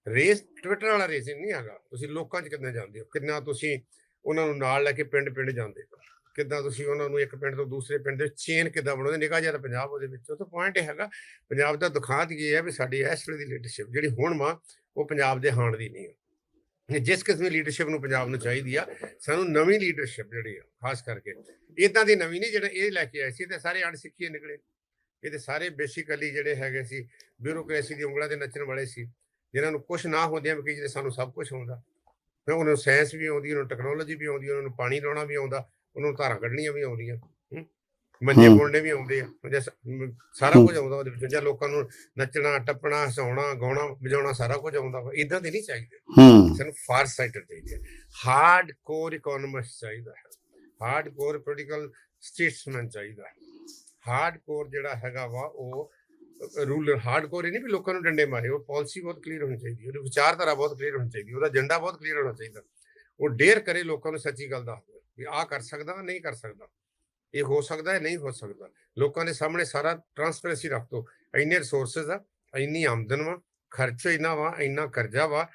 ਰੇਸ ਟਵਿੱਟਰ ਵਾਲਾ ਰੇਸ ਨਹੀਂ ਹੈਗਾ। ਤੁਸੀਂ ਲੋਕਾਂ 'ਚ ਕਿੰਨਾ ਜਾਂਦੇ ਹੋ? ਕਿੰਨਾ ਤੁਸੀਂ ਉਹਨਾਂ ਨੂੰ ਨਾਲ ਲੈ ਕੇ ਪਿੰਡ ਪਿੰਡ ਜਾਂਦੇ ਹੋ? ਕਿੱਦਾਂ ਤੁਸੀਂ ਉਹਨਾਂ ਨੂੰ ਇੱਕ ਪਿੰਡ ਤੋਂ ਦੂਸਰੇ ਪਿੰਡ ਦੇ ਚੇਨ ਕਿੱਦਾਂ ਬਣਾਉਂਦੇ? ਨਿਕਾ ਜਿਹਾ ਪੰਜਾਬ ਉਹਦੇ ਵਿੱਚ, ਉਹ ਤਾਂ ਪੁਆਇੰਟ ਇਹ ਹੈਗਾ, ਪੰਜਾਬ ਦਾ ਦੁਖਾਂਤ ਇਹ ਹੈ ਵੀ ਸਾਡੀ ਇਸ ਵੇਲੇ ਦੀ ਲੀਡਰਸ਼ਿਪ ਜਿਹੜੀ ਹੁਣ ਵਾ ਉਹ ਪੰਜਾਬ ਦੇ ਹਾਣ ਦੀ ਨਹੀਂ ਹੈ। ਜਿਸ ਕਿਸਮ ਦੀ ਲੀਡਰਸ਼ਿਪ ਨੂੰ ਪੰਜਾਬ ਨੂੰ ਚਾਹੀਦੀ ਆ, ਸਾਨੂੰ ਨਵੀਂ ਲੀਡਰਸ਼ਿਪ ਜਿਹੜੀ ਆ, ਖਾਸ ਕਰਕੇ ਇਦਾਂ ਦੀ ਨਵੀਂ ਨਹੀਂ ਜਿਹੜਾ ਇਹ ਲੈ ਕੇ ਆਏ ਸੀ ਤੇ ਸਾਰੇ ਅਣਸਿੱਖੀਏ ਨਿਕਲੇ। ਇਹ ਤੇ ਸਾਰੇ ਬੇਸਿਕਲੀ ਜਿਹੜੇ ਹੈਗੇ ਸੀ ਬਿਊਰੋਕ੍ਰੇਸੀ ਦੀ ਉਂਗਲਾਂ ਦੇ ਨੱਚਣ ਵਾਲੇ ਸੀ, ਜਿਨ੍ਹਾਂ ਨੂੰ ਕੁਝ ਨਾ ਹੁੰਦਿਆਂ ਵੀ ਕਿ ਸਾਨੂੰ ਸਭ ਕੁਝ ਆਉਂਦਾ ਤੇ ਉਹਨਾਂ ਨੂੰ ਸਾਇੰਸ ਵੀ ਆਉਂਦੀ, ਉਹਨਾਂ ਨੂੰ ਟੈਕਨੋਲੋਜੀ ਵੀ ਆਉਂਦੀ, ਉਹਨਾਂ ਨੂੰ ਪਾਣੀ ਲਾਉਣਾ ਵੀ ਆਉਂਦਾ। ਉਹਨਾਂ ਧਾਰਾਂ ਕੱਢਣੀਆਂ ਵੀ ਆਉਂਦੀਆਂ। ਮੰਜੇ। ਬੁਣਨੇ ਵੀ ਆਉਂਦੇ ਆ ਸਾਰਾ। ਕੁਝ ਆਉਂਦਾ ਉਹਦੇ ਵਿੱਚ ਜਾਂ ਲੋਕਾਂ ਨੂੰ ਨੱਚਣਾ ਟੱਪਣਾ ਹਸਾਉਣਾ ਗਾਉਣਾ ਵਜਾਉਣਾ ਸਾਰਾ ਕੁਝ ਆਉਂਦਾ ਵਾ ਇਦਾਂ ਦੇ ਨਹੀਂ ਚਾਹੀਦੇ। ਹੂੰ। ਸਾਨੂੰ ਫਾਰ ਸਾਈਟਡ ਚਾਹੀਦੇ ਹਾਰਡ ਕੋਰ ਇਕਨੋਮਿਸਟ ਚਾਹੀਦਾ ਹੈ। ਹਾਰਡ ਕੋਰ ਪੋਲੀਟੀਕਲ ਸਟੇਟਸਮੈਨ ਚਾਹੀਦਾ ਹੈ। ਹਾਰਡ ਕੋਰ ਜਿਹੜਾ ਹੈਗਾ ਵਾ ਉਹ ਰੂਲਰ ਹਾਰਡ ਕੋਰ ਇਹ ਨਹੀਂ ਵੀ ਲੋਕਾਂ ਨੂੰ ਡੰਡੇ ਮਾਰੇ ਉਹ ਪਾਲਿਸੀ ਬਹੁਤ ਕਲੀਅਰ ਹੋਣੀ ਚਾਹੀਦੀ ਉਹਦੀ ਵਿਚਾਰਧਾਰਾ ਬਹੁਤ ਕਲੀਅਰ ਹੋਣੀ ਚਾਹੀਦੀ ਉਹਦਾ ਏਜੰਡਾ ਬਹੁਤ ਕਲੀਅਰ ਹੋਣਾ ਚਾਹੀਦਾ। ਉਹ ਡੇਅਰ ਕਰੇ ਲੋਕਾਂ ਨੂੰ ਸੱਚੀ ਗੱਲ ਦੱਸਦੇ। ਵੀ ਆਹ ਕਰ ਸਕਦਾ ਨਹੀਂ ਕਰ ਸਕਦਾ। ਇਹ ਹੋ ਸਕਦਾ ਹੈ ਨਹੀਂ ਹੋ ਸਕਦਾ। ਲੋਕਾਂ ਦੇ ਸਾਹਮਣੇ ਸਾਰਾ ਟਰਾਂਸਪੇਰੈਂਸੀ ਰੱਖ ਦੋ। ਇੰਨੇ ਰਿਸੋਰਸਸ ਆ, ਇੰਨੀ ਆਮਦਨ ਵਾ, ਖਰਚ ਇੰਨਾ ਵਾ, ਇੰਨਾ ਕਰਜ਼ਾ ਵਾ।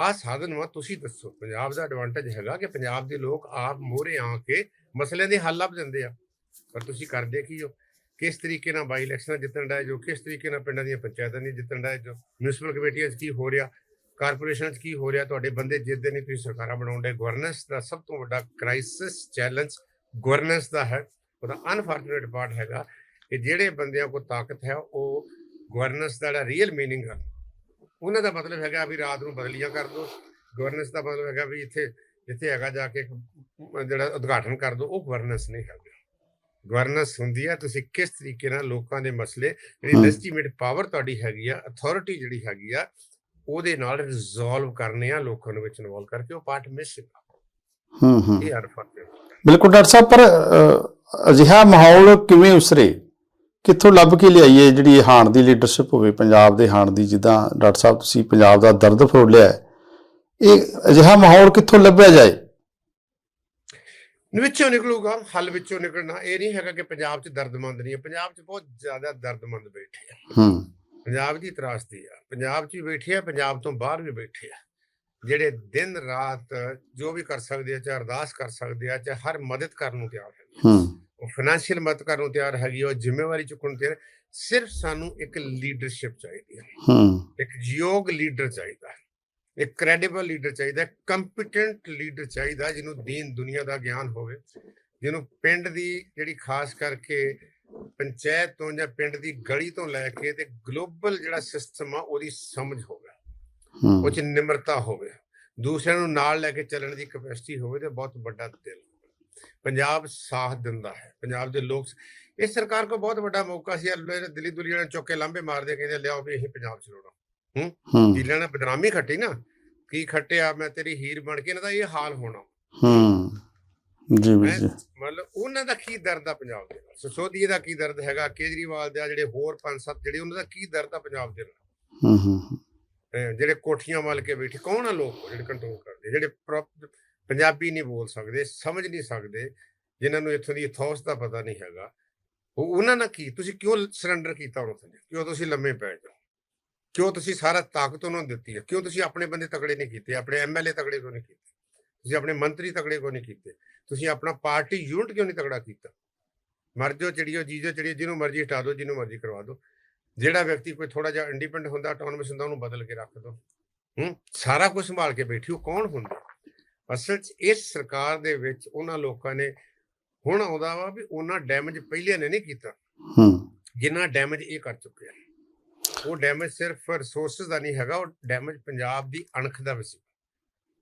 ਆਹ ਸਾਧਨ ਵਾ, ਤੁਸੀਂ ਦੱਸੋ, ਪੰਜਾਬ ਦਾ ਐਡਵਾਂਟੇਜ ਹੈਗਾ ਕਿ ਪੰਜਾਬ ਦੇ ਲੋਕ ਆਪ ਮੋਹਰੇ ਆ ਕੇ ਮਸਲਿਆਂ ਦੇ ਹੱਲ ਲੱਭ ਜਾਂਦੇ ਆ? ਪਰ ਤੁਸੀਂ ਕਰਦੇ ਕੀ ਹੋ? ਕਿਸ ਤਰੀਕੇ ਨਾਲ ਬਾਈ ਇਲੈਕਸ਼ਨਾਂ ਜਿੱਤਣ ਦਾ ਜੋ, ਕਿਸ ਤਰੀਕੇ ਨਾਲ ਪਿੰਡਾਂ ਦੀਆਂ ਪੰਚਾਇਤਾਂ ਦੀਆਂ ਜਿੱਤਣ ਦਾ ਜੋ? ਮਿਊਨਿਸਪਲ ਕਮੇਟੀਆਂ 'ਚ ਕੀ ਹੋ ਰਿਹਾ? ਕਾਰਪੋਰੇਸ਼ਨ 'ਚ ਕੀ ਹੋ ਰਿਹਾ? ਤੁਹਾਡੇ ਬੰਦੇ ਜਿੱਤਦੇ ਨਹੀਂ ਤੁਸੀਂ ਸਰਕਾਰਾਂ ਬਣਾਉਂਦੇ ਗਵਰਨੈਂਸ ਦਾ ਸਭ ਤੋਂ ਵੱਡਾ ਕ੍ਰਾਈਸਿਸ ਚੈਲੰਜ ਗਵਰਨੈਂਸ ਦਾ ਹੈ। ਉਹਦਾ ਅਨਫੋਰਚੂਨੇਟ ਪਾਰਟ ਹੈਗਾ ਕਿ ਜਿਹੜੇ ਬੰਦਿਆਂ ਕੋਲ ਤਾਕਤ ਹੈ ਉਹ ਗਵਰਨੈਂਸ ਦਾ ਜਿਹੜਾ ਰੀਅਲ ਮੀਨਿੰਗ ਹੈ ਉਹਨਾਂ ਦਾ ਮਤਲਬ ਹੈਗਾ ਵੀ ਰਾਤ ਨੂੰ ਬਦਲੀਆਂ ਕਰ ਦਿਓ ਗਵਰਨੈਂਸ ਦਾ ਮਤਲਬ ਹੈਗਾ ਵੀ ਇੱਥੇ ਜਿੱਥੇ ਹੈਗਾ ਜਾ ਕੇ ਜਿਹੜਾ ਉਦਘਾਟਨ ਕਰ ਦਿਓ ਉਹ ਗਵਰਨੈਂਸ ਨਹੀਂ ਹੈਗਾ। ਗਵਰਨੈਂਸ ਹੁੰਦੀ ਹੈ ਤੁਸੀਂ ਕਿਸ ਤਰੀਕੇ ਨਾਲ ਲੋਕਾਂ ਦੇ ਮਸਲੇ ਜਿਹੜੀ। ਲੈਜੀਟੀਮੇਟ ਪਾਵਰ ਤੁਹਾਡੀ ਹੈਗੀ ਆ ਅਥਾਰਟੀ ਜਿਹੜੀ ਹੈਗੀ ਆ ਉਹਦੇ ਨਾਲ ਰਿਜ਼ੋਲਵ ਕਰਨੇ ਆ ਲੋਕਾਂ ਨੂੰ ਵਿੱਚ ਇਨਵੋਲ ਕਰਕੇ ਉਹ ਪਾਰਟ ਮਿਸ ਹੂੰ ਹੂੰ। ਇਹ ਹਰ ਫ਼ਰਕ ਬਿਲਕੁਲ ਡਾਕਟਰ ਸਾਹਿਬ ਪਰ ਅਜਿਹਾ ਮਾਹੌਲ ਕਿਵੇਂ ਉਸਰੇ? ਕਿੱਥੋਂ ਲੱਭ ਕੇ ਲਿਆਈਏ ਜਿਹੜੀ ਹਾਣ ਦੀ ਲੀਡਰਸ਼ਿਪ ਹੋਵੇ ਪੰਜਾਬ ਦੇ ਹਾਣ ਦੀ ਜਿੱਦਾਂ ਡਾਕਟਰ ਸਾਹਿਬ ਤੁਸੀਂ ਪੰਜਾਬ ਦਾ ਦਰਦ ਫਰੋਲਿਆ ਇਹ ਅਜਿਹਾ ਮਾਹੌਲ ਕਿੱਥੋਂ ਲੱਭਿਆ ਜਾਏ? ਵਿੱਚੋਂ ਨਿਕਲੂਗਾ ਹੱਲ ਵਿੱਚੋਂ ਨਿਕਲਣਾ। ਇਹ ਨਹੀਂ ਹੈਗਾ ਕਿ ਪੰਜਾਬ 'ਚ ਦਰਦਮੰਦ ਨਹੀਂ ਹੈ। ਪੰਜਾਬ 'ਚ ਬਹੁਤ ਜ਼ਿਆਦਾ ਦਰਦਮੰਦ ਬੈਠੇ ਆ। ਹੂੰ। ਪੰਜਾਬ ਦੀ ਤਰਾਸਦੀ ਆ। ਪੰਜਾਬ 'ਚ ਵੀ ਬੈਠੇ ਆ ਪੰਜਾਬ ਤੋਂ ਬਾਹਰ ਵੀ ਬੈਠੇ ਆ। ਜਿਹੜੇ ਦਿਨ ਰਾਤ ਜੋ ਵੀ ਕਰ ਸਕਦੇ ਆ ਚਾਹੇ ਅਰਦਾਸ ਕਰ ਸਕਦੇ ਆ ਚਾਹੇ ਹਰ ਮਦਦ ਕਰਨ ਨੂੰ ਤਿਆਰ ਹੈ। ਉਹ ਫਾਈਨੈਂਸ਼ੀਅਲ ਮਦਦ ਕਰਨ ਨੂੰ ਤਿਆਰ ਹੈਗੀ ਉਹ ਜ਼ਿੰਮੇਵਾਰੀ ਚੁੱਕਣ ਨੂੰ ਤਿਆਰ। ਸਿਰਫ ਸਾਨੂੰ ਇੱਕ ਲੀਡਰਸ਼ਿਪ ਚਾਹੀਦੀ ਹੈ ਹੂੰ। ਇੱਕ ਯੋਗ ਲੀਡਰ ਚਾਹੀਦਾ। ਹੈ ਇੱਕ ਕ੍ਰੈਡੀਬਲ ਲੀਡਰ ਚਾਹੀਦਾ ਹੈ ਕੰਪੀਟੈਂਟ ਲੀਡਰ ਚਾਹੀਦਾ ਜਿਹਨੂੰ ਦੀਨ ਦੁਨੀਆ ਦਾ ਗਿਆਨ ਹੋਵੇ। ਜਿਹਨੂੰ ਪਿੰਡ ਦੀ ਜਿਹੜੀ ਖਾਸ ਕਰਕੇ ਪੰਚਾਇਤ ਤੋਂ ਜਾਂ ਪਿੰਡ ਦੀ ਗਲੀ ਤੋਂ ਲੈ ਕੇ ਤੇ ਗਲੋਬਲ ਜਿਹੜਾ ਸਿਸਟਮ ਆ ਉਹਦੀ ਸਮਝ ਹੋਵੇ। ਉਹ ਚ ਨਿਮਰਤਾ ਹੋਵੇ। ਦੂਸਰਿਆਂ ਨੂੰ ਨਾਲ ਲੈ ਕੇ ਚੱਲਣ ਦੀ ਕਪੈਸਿਟੀ ਹੋਵੇ ਤੇ ਬਹੁਤ ਵੱਡਾ ਦਿਲ। ਪੰਜਾਬ ਸਾਥ ਦਿੰਦਾ ਹੈ। ਪੰਜਾਬ ਦੇ ਲੋਕ ਇਸ ਸਰਕਾਰ ਕੋ ਬਹੁਤ ਵੱਡਾ ਮੌਕਾ ਸੀ। ਮੇਰੇ ਦਿੱਲੀ ਦੁਲੀ ਵਾਲੇ ਚੁੱਕ ਲਾਂਬੇ ਮਾਰਦੇ ਕਹਿੰਦੇ ਲਿਆਓ ਵੀ ਇਹ ਪੰਜਾਬ ਚਲਾਉਣਾ ਹੂੰ? ਜਿਲ੍ਹਾਂ ਨੇ ਬਦਨਾਮੀ ਖੱਟੀ ਨਾ। ਕੀ ਖੱਟਿਆ ਮੈਂ ਤੇਰੀ ਹੀਰ ਬਣ ਕੇ ਇਹਨਾਂ ਦਾ ਇਹ ਹਾਲ ਹੋਣਾ। ਹੂੰ। ਜੀ ਜੀ। ਮਤਲਬ ਉਹਨਾਂ ਦਾ ਕੀ ਦਰਦ ਆ ਪੰਜਾਬ ਦੇ ਨਾਲ ਸਸੋਦੀਏ ਦਾ ਕੀ ਦਰਦ ਹੈਗਾ ਕੇਜਰੀਵਾਲ ਦਾ ਜਿਹੜੇ ਹੋਰ ਪੰਜ ਸੱਤ ਜਿਹੜੇ ਉਹਨਾਂ ਦਾ ਕੀ ਦਰਦ ਆ ਪੰਜਾਬ ਦੇ ਨਾਲ ਹੂੰ ਹੂੰ ਜਿਹੜੇ ਕੋਠੀਆਂ ਮਲ ਕੇ ਬੈਠੇ ਕੌਣ ਆ ਲੋਕ ਜਿਹੜੇ ਕੰਟਰੋਲ ਕਰਦੇ? ਜਿਹੜੇ ਪੰਜਾਬੀ ਨਹੀਂ ਬੋਲ ਸਕਦੇ ਸਮਝ ਨਹੀਂ ਸਕਦੇ ਜਿਨ੍ਹਾਂ ਨੂੰ ਇੱਥੋਂ ਦੀ ਇਥੋਸ ਦਾ ਪਤਾ ਨਹੀਂ ਹੈਗਾ। ਉਹ ਉਹਨਾਂ ਨਾਲ ਕੀ? ਤੁਸੀਂ ਕਿਉਂ ਸਰੈਂਡਰ ਕੀਤਾ ਉਹਨਾਂ ਥੱਲੇ ਕਿਉਂ ਤੁਸੀਂ ਲੰਮੇ ਪੈ ਜਾਓ ਕਿਉਂ ਤੁਸੀਂ ਸਾਰਾ ਤਾਕਤ ਉਹਨਾਂ ਨੂੰ ਦਿੱਤੀ ਹੈ? ਕਿਉਂ ਤੁਸੀਂ ਆਪਣੇ ਬੰਦੇ ਤਕੜੇ ਨਹੀਂ ਕੀਤੇ ਆਪਣੇ ਐਮਐਲਏ ਤਕੜੇ ਕਿਉਂ ਨਹੀਂ ਕੀਤੇ? ਤੁਸੀਂ ਆਪਣੇ ਮੰਤਰੀ ਤਕੜੇ ਕਿਉਂ ਨਹੀਂ ਕੀਤੇ? ਤੁਸੀਂ ਆਪਣਾ ਪਾਰਟੀ ਯੂਨਿਟ ਕਿਉਂ ਨਹੀਂ ਤਕੜਾ ਕੀਤਾ? ਮਰ ਜਾਓ ਚਿੜੀਓ ਜੀਜੋ ਚਿੜੀਓ ਜਿਹਨੂੰ ਮਰਜ਼ੀ ਹਟਾ ਦਿਓ ਜਿਹਨੂੰ ਮਰਜ਼ੀ ਕਰਵਾ ਦਿਓ। ਜਿਹੜਾ ਵਿਅਕਤੀ ਕੋਈ ਥੋੜਾ ਜਿਹਾ ਇੰਡੀਪੈਂਡੈਂਟ ਹੁੰਦਾ ਆਟੋਨਮਸ ਹੁੰਦਾ ਉਹਨੂੰ ਬਦਲ ਕੇ ਰੱਖ ਦਿਓ। ਹੂੰ? ਸਾਰਾ ਕੁਝ ਸੰਭਾਲ ਕੇ ਬੈਠੀ ਉਹ ਕੌਣ ਹੁੰਦਾ? ਅਸਲ 'ਚ ਇਸ ਸਰਕਾਰ ਦੇ ਵਿੱਚ ਉਹਨਾਂ ਲੋਕਾਂ ਨੇ ਹੁਣ ਆਉਂਦਾ ਵਾ ਵੀ ਉਹਨਾਂ ਡੈਮੇਜ ਪਹਿਲਿਆਂ ਨੇ ਨਹੀਂ ਕੀਤਾ। ਹੂੰ। ਜਿੰਨਾ ਡੈਮੇਜ ਇਹ ਕਰ ਚੁੱਕੇ ਆ ਉਹ ਡੈਮੇਜ ਸਿਰਫ ਰਿਸੋਰਸਸ ਦਾ ਨਹੀਂ ਹੈਗਾ ਉਹ ਡੈਮੇਜ ਪੰਜਾਬ ਦੀ ਅਣਖ ਦਾ ਵੀ ਸੀ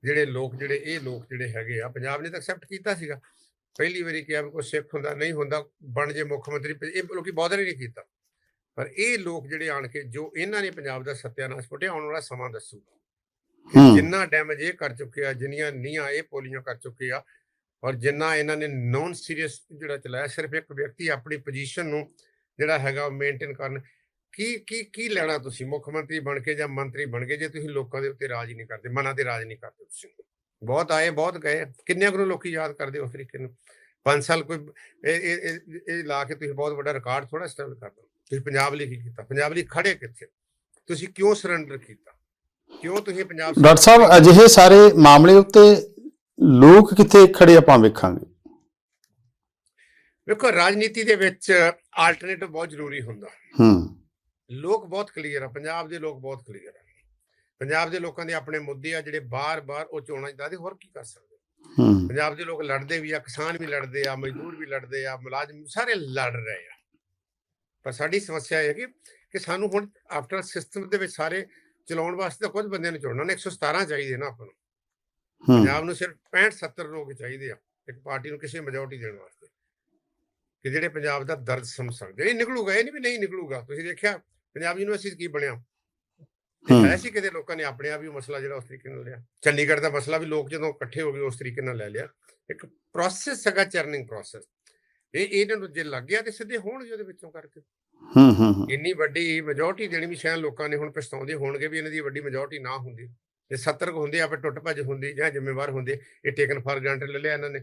ਜਿਹੜੇ ਲੋਕ ਜਿਹੜੇ ਇਹ ਲੋਕ ਜਿਹੜੇ ਹੈਗੇ ਆ ਪੰਜਾਬ ਨੇ ਤਾਂ ਐਕਸੈਪਟ ਕੀਤਾ ਸੀਗਾ। ਪਹਿਲੀ ਵਾਰੀ ਕਿਹਾ ਵੀ ਕੋਈ ਸਿੱਖ ਹੁੰਦਾ ਨਹੀਂ ਹੁੰਦਾ ਬਣ ਜੇ ਮੁੱਖ ਮੰਤਰੀ ਇਹ ਲੋਕੀ ਹੀ ਨਹੀਂ ਕੀਤਾ। ਪਰ ਇਹ ਲੋਕ ਜਿਹੜੇ ਆਣ ਕੇ ਜੋ ਇਹਨਾਂ ਨੇ ਪੰਜਾਬ ਦਾ ਸੱਤਿਆਨਾਸ਼ ਪੁੱਟਿਆ ਆਉਣ ਵਾਲਾ ਸਮਾਂ ਦੱਸੂਗਾ। ਜਿੰਨਾ ਡੈਮੇਜ ਇਹ ਕਰ ਚੁੱਕੇ ਆ ਜਿੰਨੀਆਂ ਨੀਆਂ ਇਹ ਪੋਲੀਆਂ ਕਰ ਚੁੱਕੇ ਆ ਔਰ ਜਿੰਨਾ ਇਹਨਾਂ ਨੇ ਨੌਨ ਸੀਰੀਅਸ ਜਿਹੜਾ ਚਲਾਇਆ ਸਿਰਫ ਇੱਕ ਵਿਅਕਤੀ ਆਪਣੀ ਪੋਜੀਸ਼ਨ ਨੂੰ ਜਿਹੜਾ ਹੈਗਾ ਉਹ ਮੇਨਟੇਨ ਕਰਨ ਕੀ ਕੀ ਕੀ ਲੈਣਾ ਤੁਸੀਂ? ਮੁੱਖ ਮੰਤਰੀ ਬਣ ਕੇ ਜਾਂ ਮੰਤਰੀ ਬਣ ਕੇ ਜੇ ਤੁਸੀਂ ਲੋਕਾਂ ਦੇ ਉੱਤੇ ਰਾਜ ਹੀ ਨਹੀਂ ਕਰਦੇ ਮਨਾਂ ਤੇ ਰਾਜ ਨਹੀਂ ਕਰਦੇ ਤੁਸੀਂ? ਬਹੁਤ ਆਏ ਬਹੁਤ ਗਏ। ਕਿੰਨੇ ਕੁ ਲੋਕੀ ਯਾਦ ਕਰਦੇ ਉਸ ਤਰੀਕੇ ਨੂੰ? 5 ਸਾਲ ਕੋਈ ਇਹ ਇਹ ਇਹ- ਇਹ ਲਾ ਕੇ ਤੁਸੀਂ ਬਹੁਤ ਵੱਡਾ ਰਿਕਾਰਡ ਥੋੜਾ ਸਟੈਬਲ ਕਰ ਦੋ ਤੁਸੀਂ ਪੰਜਾਬ ਲਈ ਕੀ ਕੀਤਾ? ਪੰਜਾਬ ਲਈ ਖੜੇ ਕਿੱਥੇ? ਤੁਸੀਂ ਕਿਉਂ ਸਰੈਂਡਰ ਕੀਤਾ? ਕਿਉਂ ਤੁਸੀਂ ਪੰਜਾਬ ਡਾਕਟਰ ਸਾਹਿਬ ਅਜਿਹੇ ਸਾਰੇ ਮਾਮਲੇ ਉੱਤੇ ਲੋਕ ਕਿੱਥੇ ਖੜੇ ਆਪਾਂ ਵੇਖਾਂਗੇ? ਵੇਖੋ ਰਾਜਨੀਤੀ ਦੇ ਵਿੱਚ ਆਲਟਰਨੇਟਿਵ ਬਹੁਤ ਜ਼ਰੂਰੀ ਹੁੰਦਾ। ਹੂੰ। ਲੋਕ ਬਹੁਤ ਕਲੀਅਰ ਆ ਪੰਜਾਬ ਦੇ ਲੋਕ ਬਹੁਤ ਕਲੀਅਰ ਆ। ਪੰਜਾਬ ਦੇ ਲੋਕਾਂ ਦੇ ਆਪਣੇ ਮੁੱਦੇ ਆ ਜਿਹੜੇ ਬਾਰ-ਬਾਰ ਉਹ ਚੋਣਾਂ ਜਿੱਦਾਂ ਹੋਰ ਕੀ ਕਰ ਸਕਦੇ? ਪੰਜਾਬ ਦੇ ਲੋਕ ਲੜਦੇ ਵੀ ਆ ਕਿਸਾਨ ਵੀ ਲੜਦੇ ਆ ਮਜ਼ਦੂਰ ਵੀ ਲੜਦੇ ਆ ਮੁਲਾਜ਼ਮ ਸਾਰੇ ਲੜ ਰਹੇ ਆ। ਪਰ ਸਾਡੀ ਸਮੱਸਿਆ ਇਹ ਹੈ ਕਿ ਕਿ ਸਾਨੂੰ ਹੁਣ ਆਫਟਰ ਸਿਸਟਮ ਦੇ ਵਿੱਚ ਸਾਰੇ ਚਲਾਉਣ ਵਾਸਤੇ ਤਾਂ ਕੁਝ ਬੰਦਿਆਂ ਨੂੰ ਚੁਣਨਾ ਨੇ 117 ਚਾਹੀਦੇ ਨਾ ਆਪਾਂ ਨੂੰ। ਪੰਜਾਬ ਨੂੰ ਸਿਰਫ 65 70 ਲੋਕ ਚਾਹੀਦੇ ਆ ਇੱਕ ਪਾਰਟੀ ਨੂੰ ਕਿਸੇ ਮੈਜੋਰਟੀ ਦੇਣ ਵਾਸਤੇ। ਕਿ ਜਿਹੜੇ ਪੰਜਾਬ ਦਾ ਦਰਦ ਸਮਝ ਸਕਦੇ ਇਹ ਨਿਕਲੂਗਾ ਇਹ ਨਹੀਂ ਵੀ ਨਹੀਂ ਨਿਕਲੂਗਾ ਤੁਸੀਂ ਦੇਖਿਆ ਪੰਜਾਬ ਯੂਨੀਵਰਸਿਟੀ ਕੀ ਬਣਿਆ? ਤੇ ਹੂੰ। ਹੈ ਸੀ ਕਿਤੇ ਲੋਕਾਂ ਨੇ ਆਪਣੇ ਆਪ ਹੀ ਮਸਲਾ ਜਿਹੜਾ ਉਸ ਤਰੀਕੇ ਨਾਲ ਲਿਆ। ਚੰਡੀਗੜ੍ਹ ਦਾ ਮਸਲਾ ਵੀ ਲੋਕ ਜਦੋਂ ਇਕੱਠੇ ਹੋ ਗਏ ਉਸ ਤਰੀਕੇ ਨਾਲ ਲੈ ਲਿਆ। ਇੱਕ ਪ੍ਰੋਸੈਸ ਹੈਗਾ ਚਰਨਿੰਗ ਪ੍ਰੋਸੈਸ ਇਹ ਇਹਨਾਂ ਨੂੰ ਜੇ ਲੱਗ ਗਿਆ ਤੇ ਸਿੱਧੇ ਹੋਣਗੇ ਉਹਦੇ ਵਿੱਚੋਂ ਕਰਕੇ। ਹੂੰ ਹੂੰ ਇੰਨੀ ਵੱਡੀ ਮੈਜੋਰਟੀ ਦੇਣੀ ਵੀ ਸ਼ਾਇਦ ਲੋਕਾਂ ਨੇ ਹੁਣ ਪਛਤਾਉਂਦੇ ਹੋਣਗੇ ਵੀ ਇਹਨਾਂ ਦੀ ਵੱਡੀ ਮੈਜੋਰਟੀ ਨਾ ਹੁੰਦੀ। ਤੇ 70 ਕੁ ਹੁੰਦੇ ਆਪੇ ਟੁੱਟ ਭੱਜ ਹੁੰਦੀ ਜਾਂ ਜ਼ਿੰਮੇਵਾਰ ਹੁੰਦੇ। ਇਹ ਟੇਕਨ ਫਾਰ ਗ੍ਰਾਂਟਡ ਲੈ ਲਿਆ ਇਹਨਾਂ ਨੇ।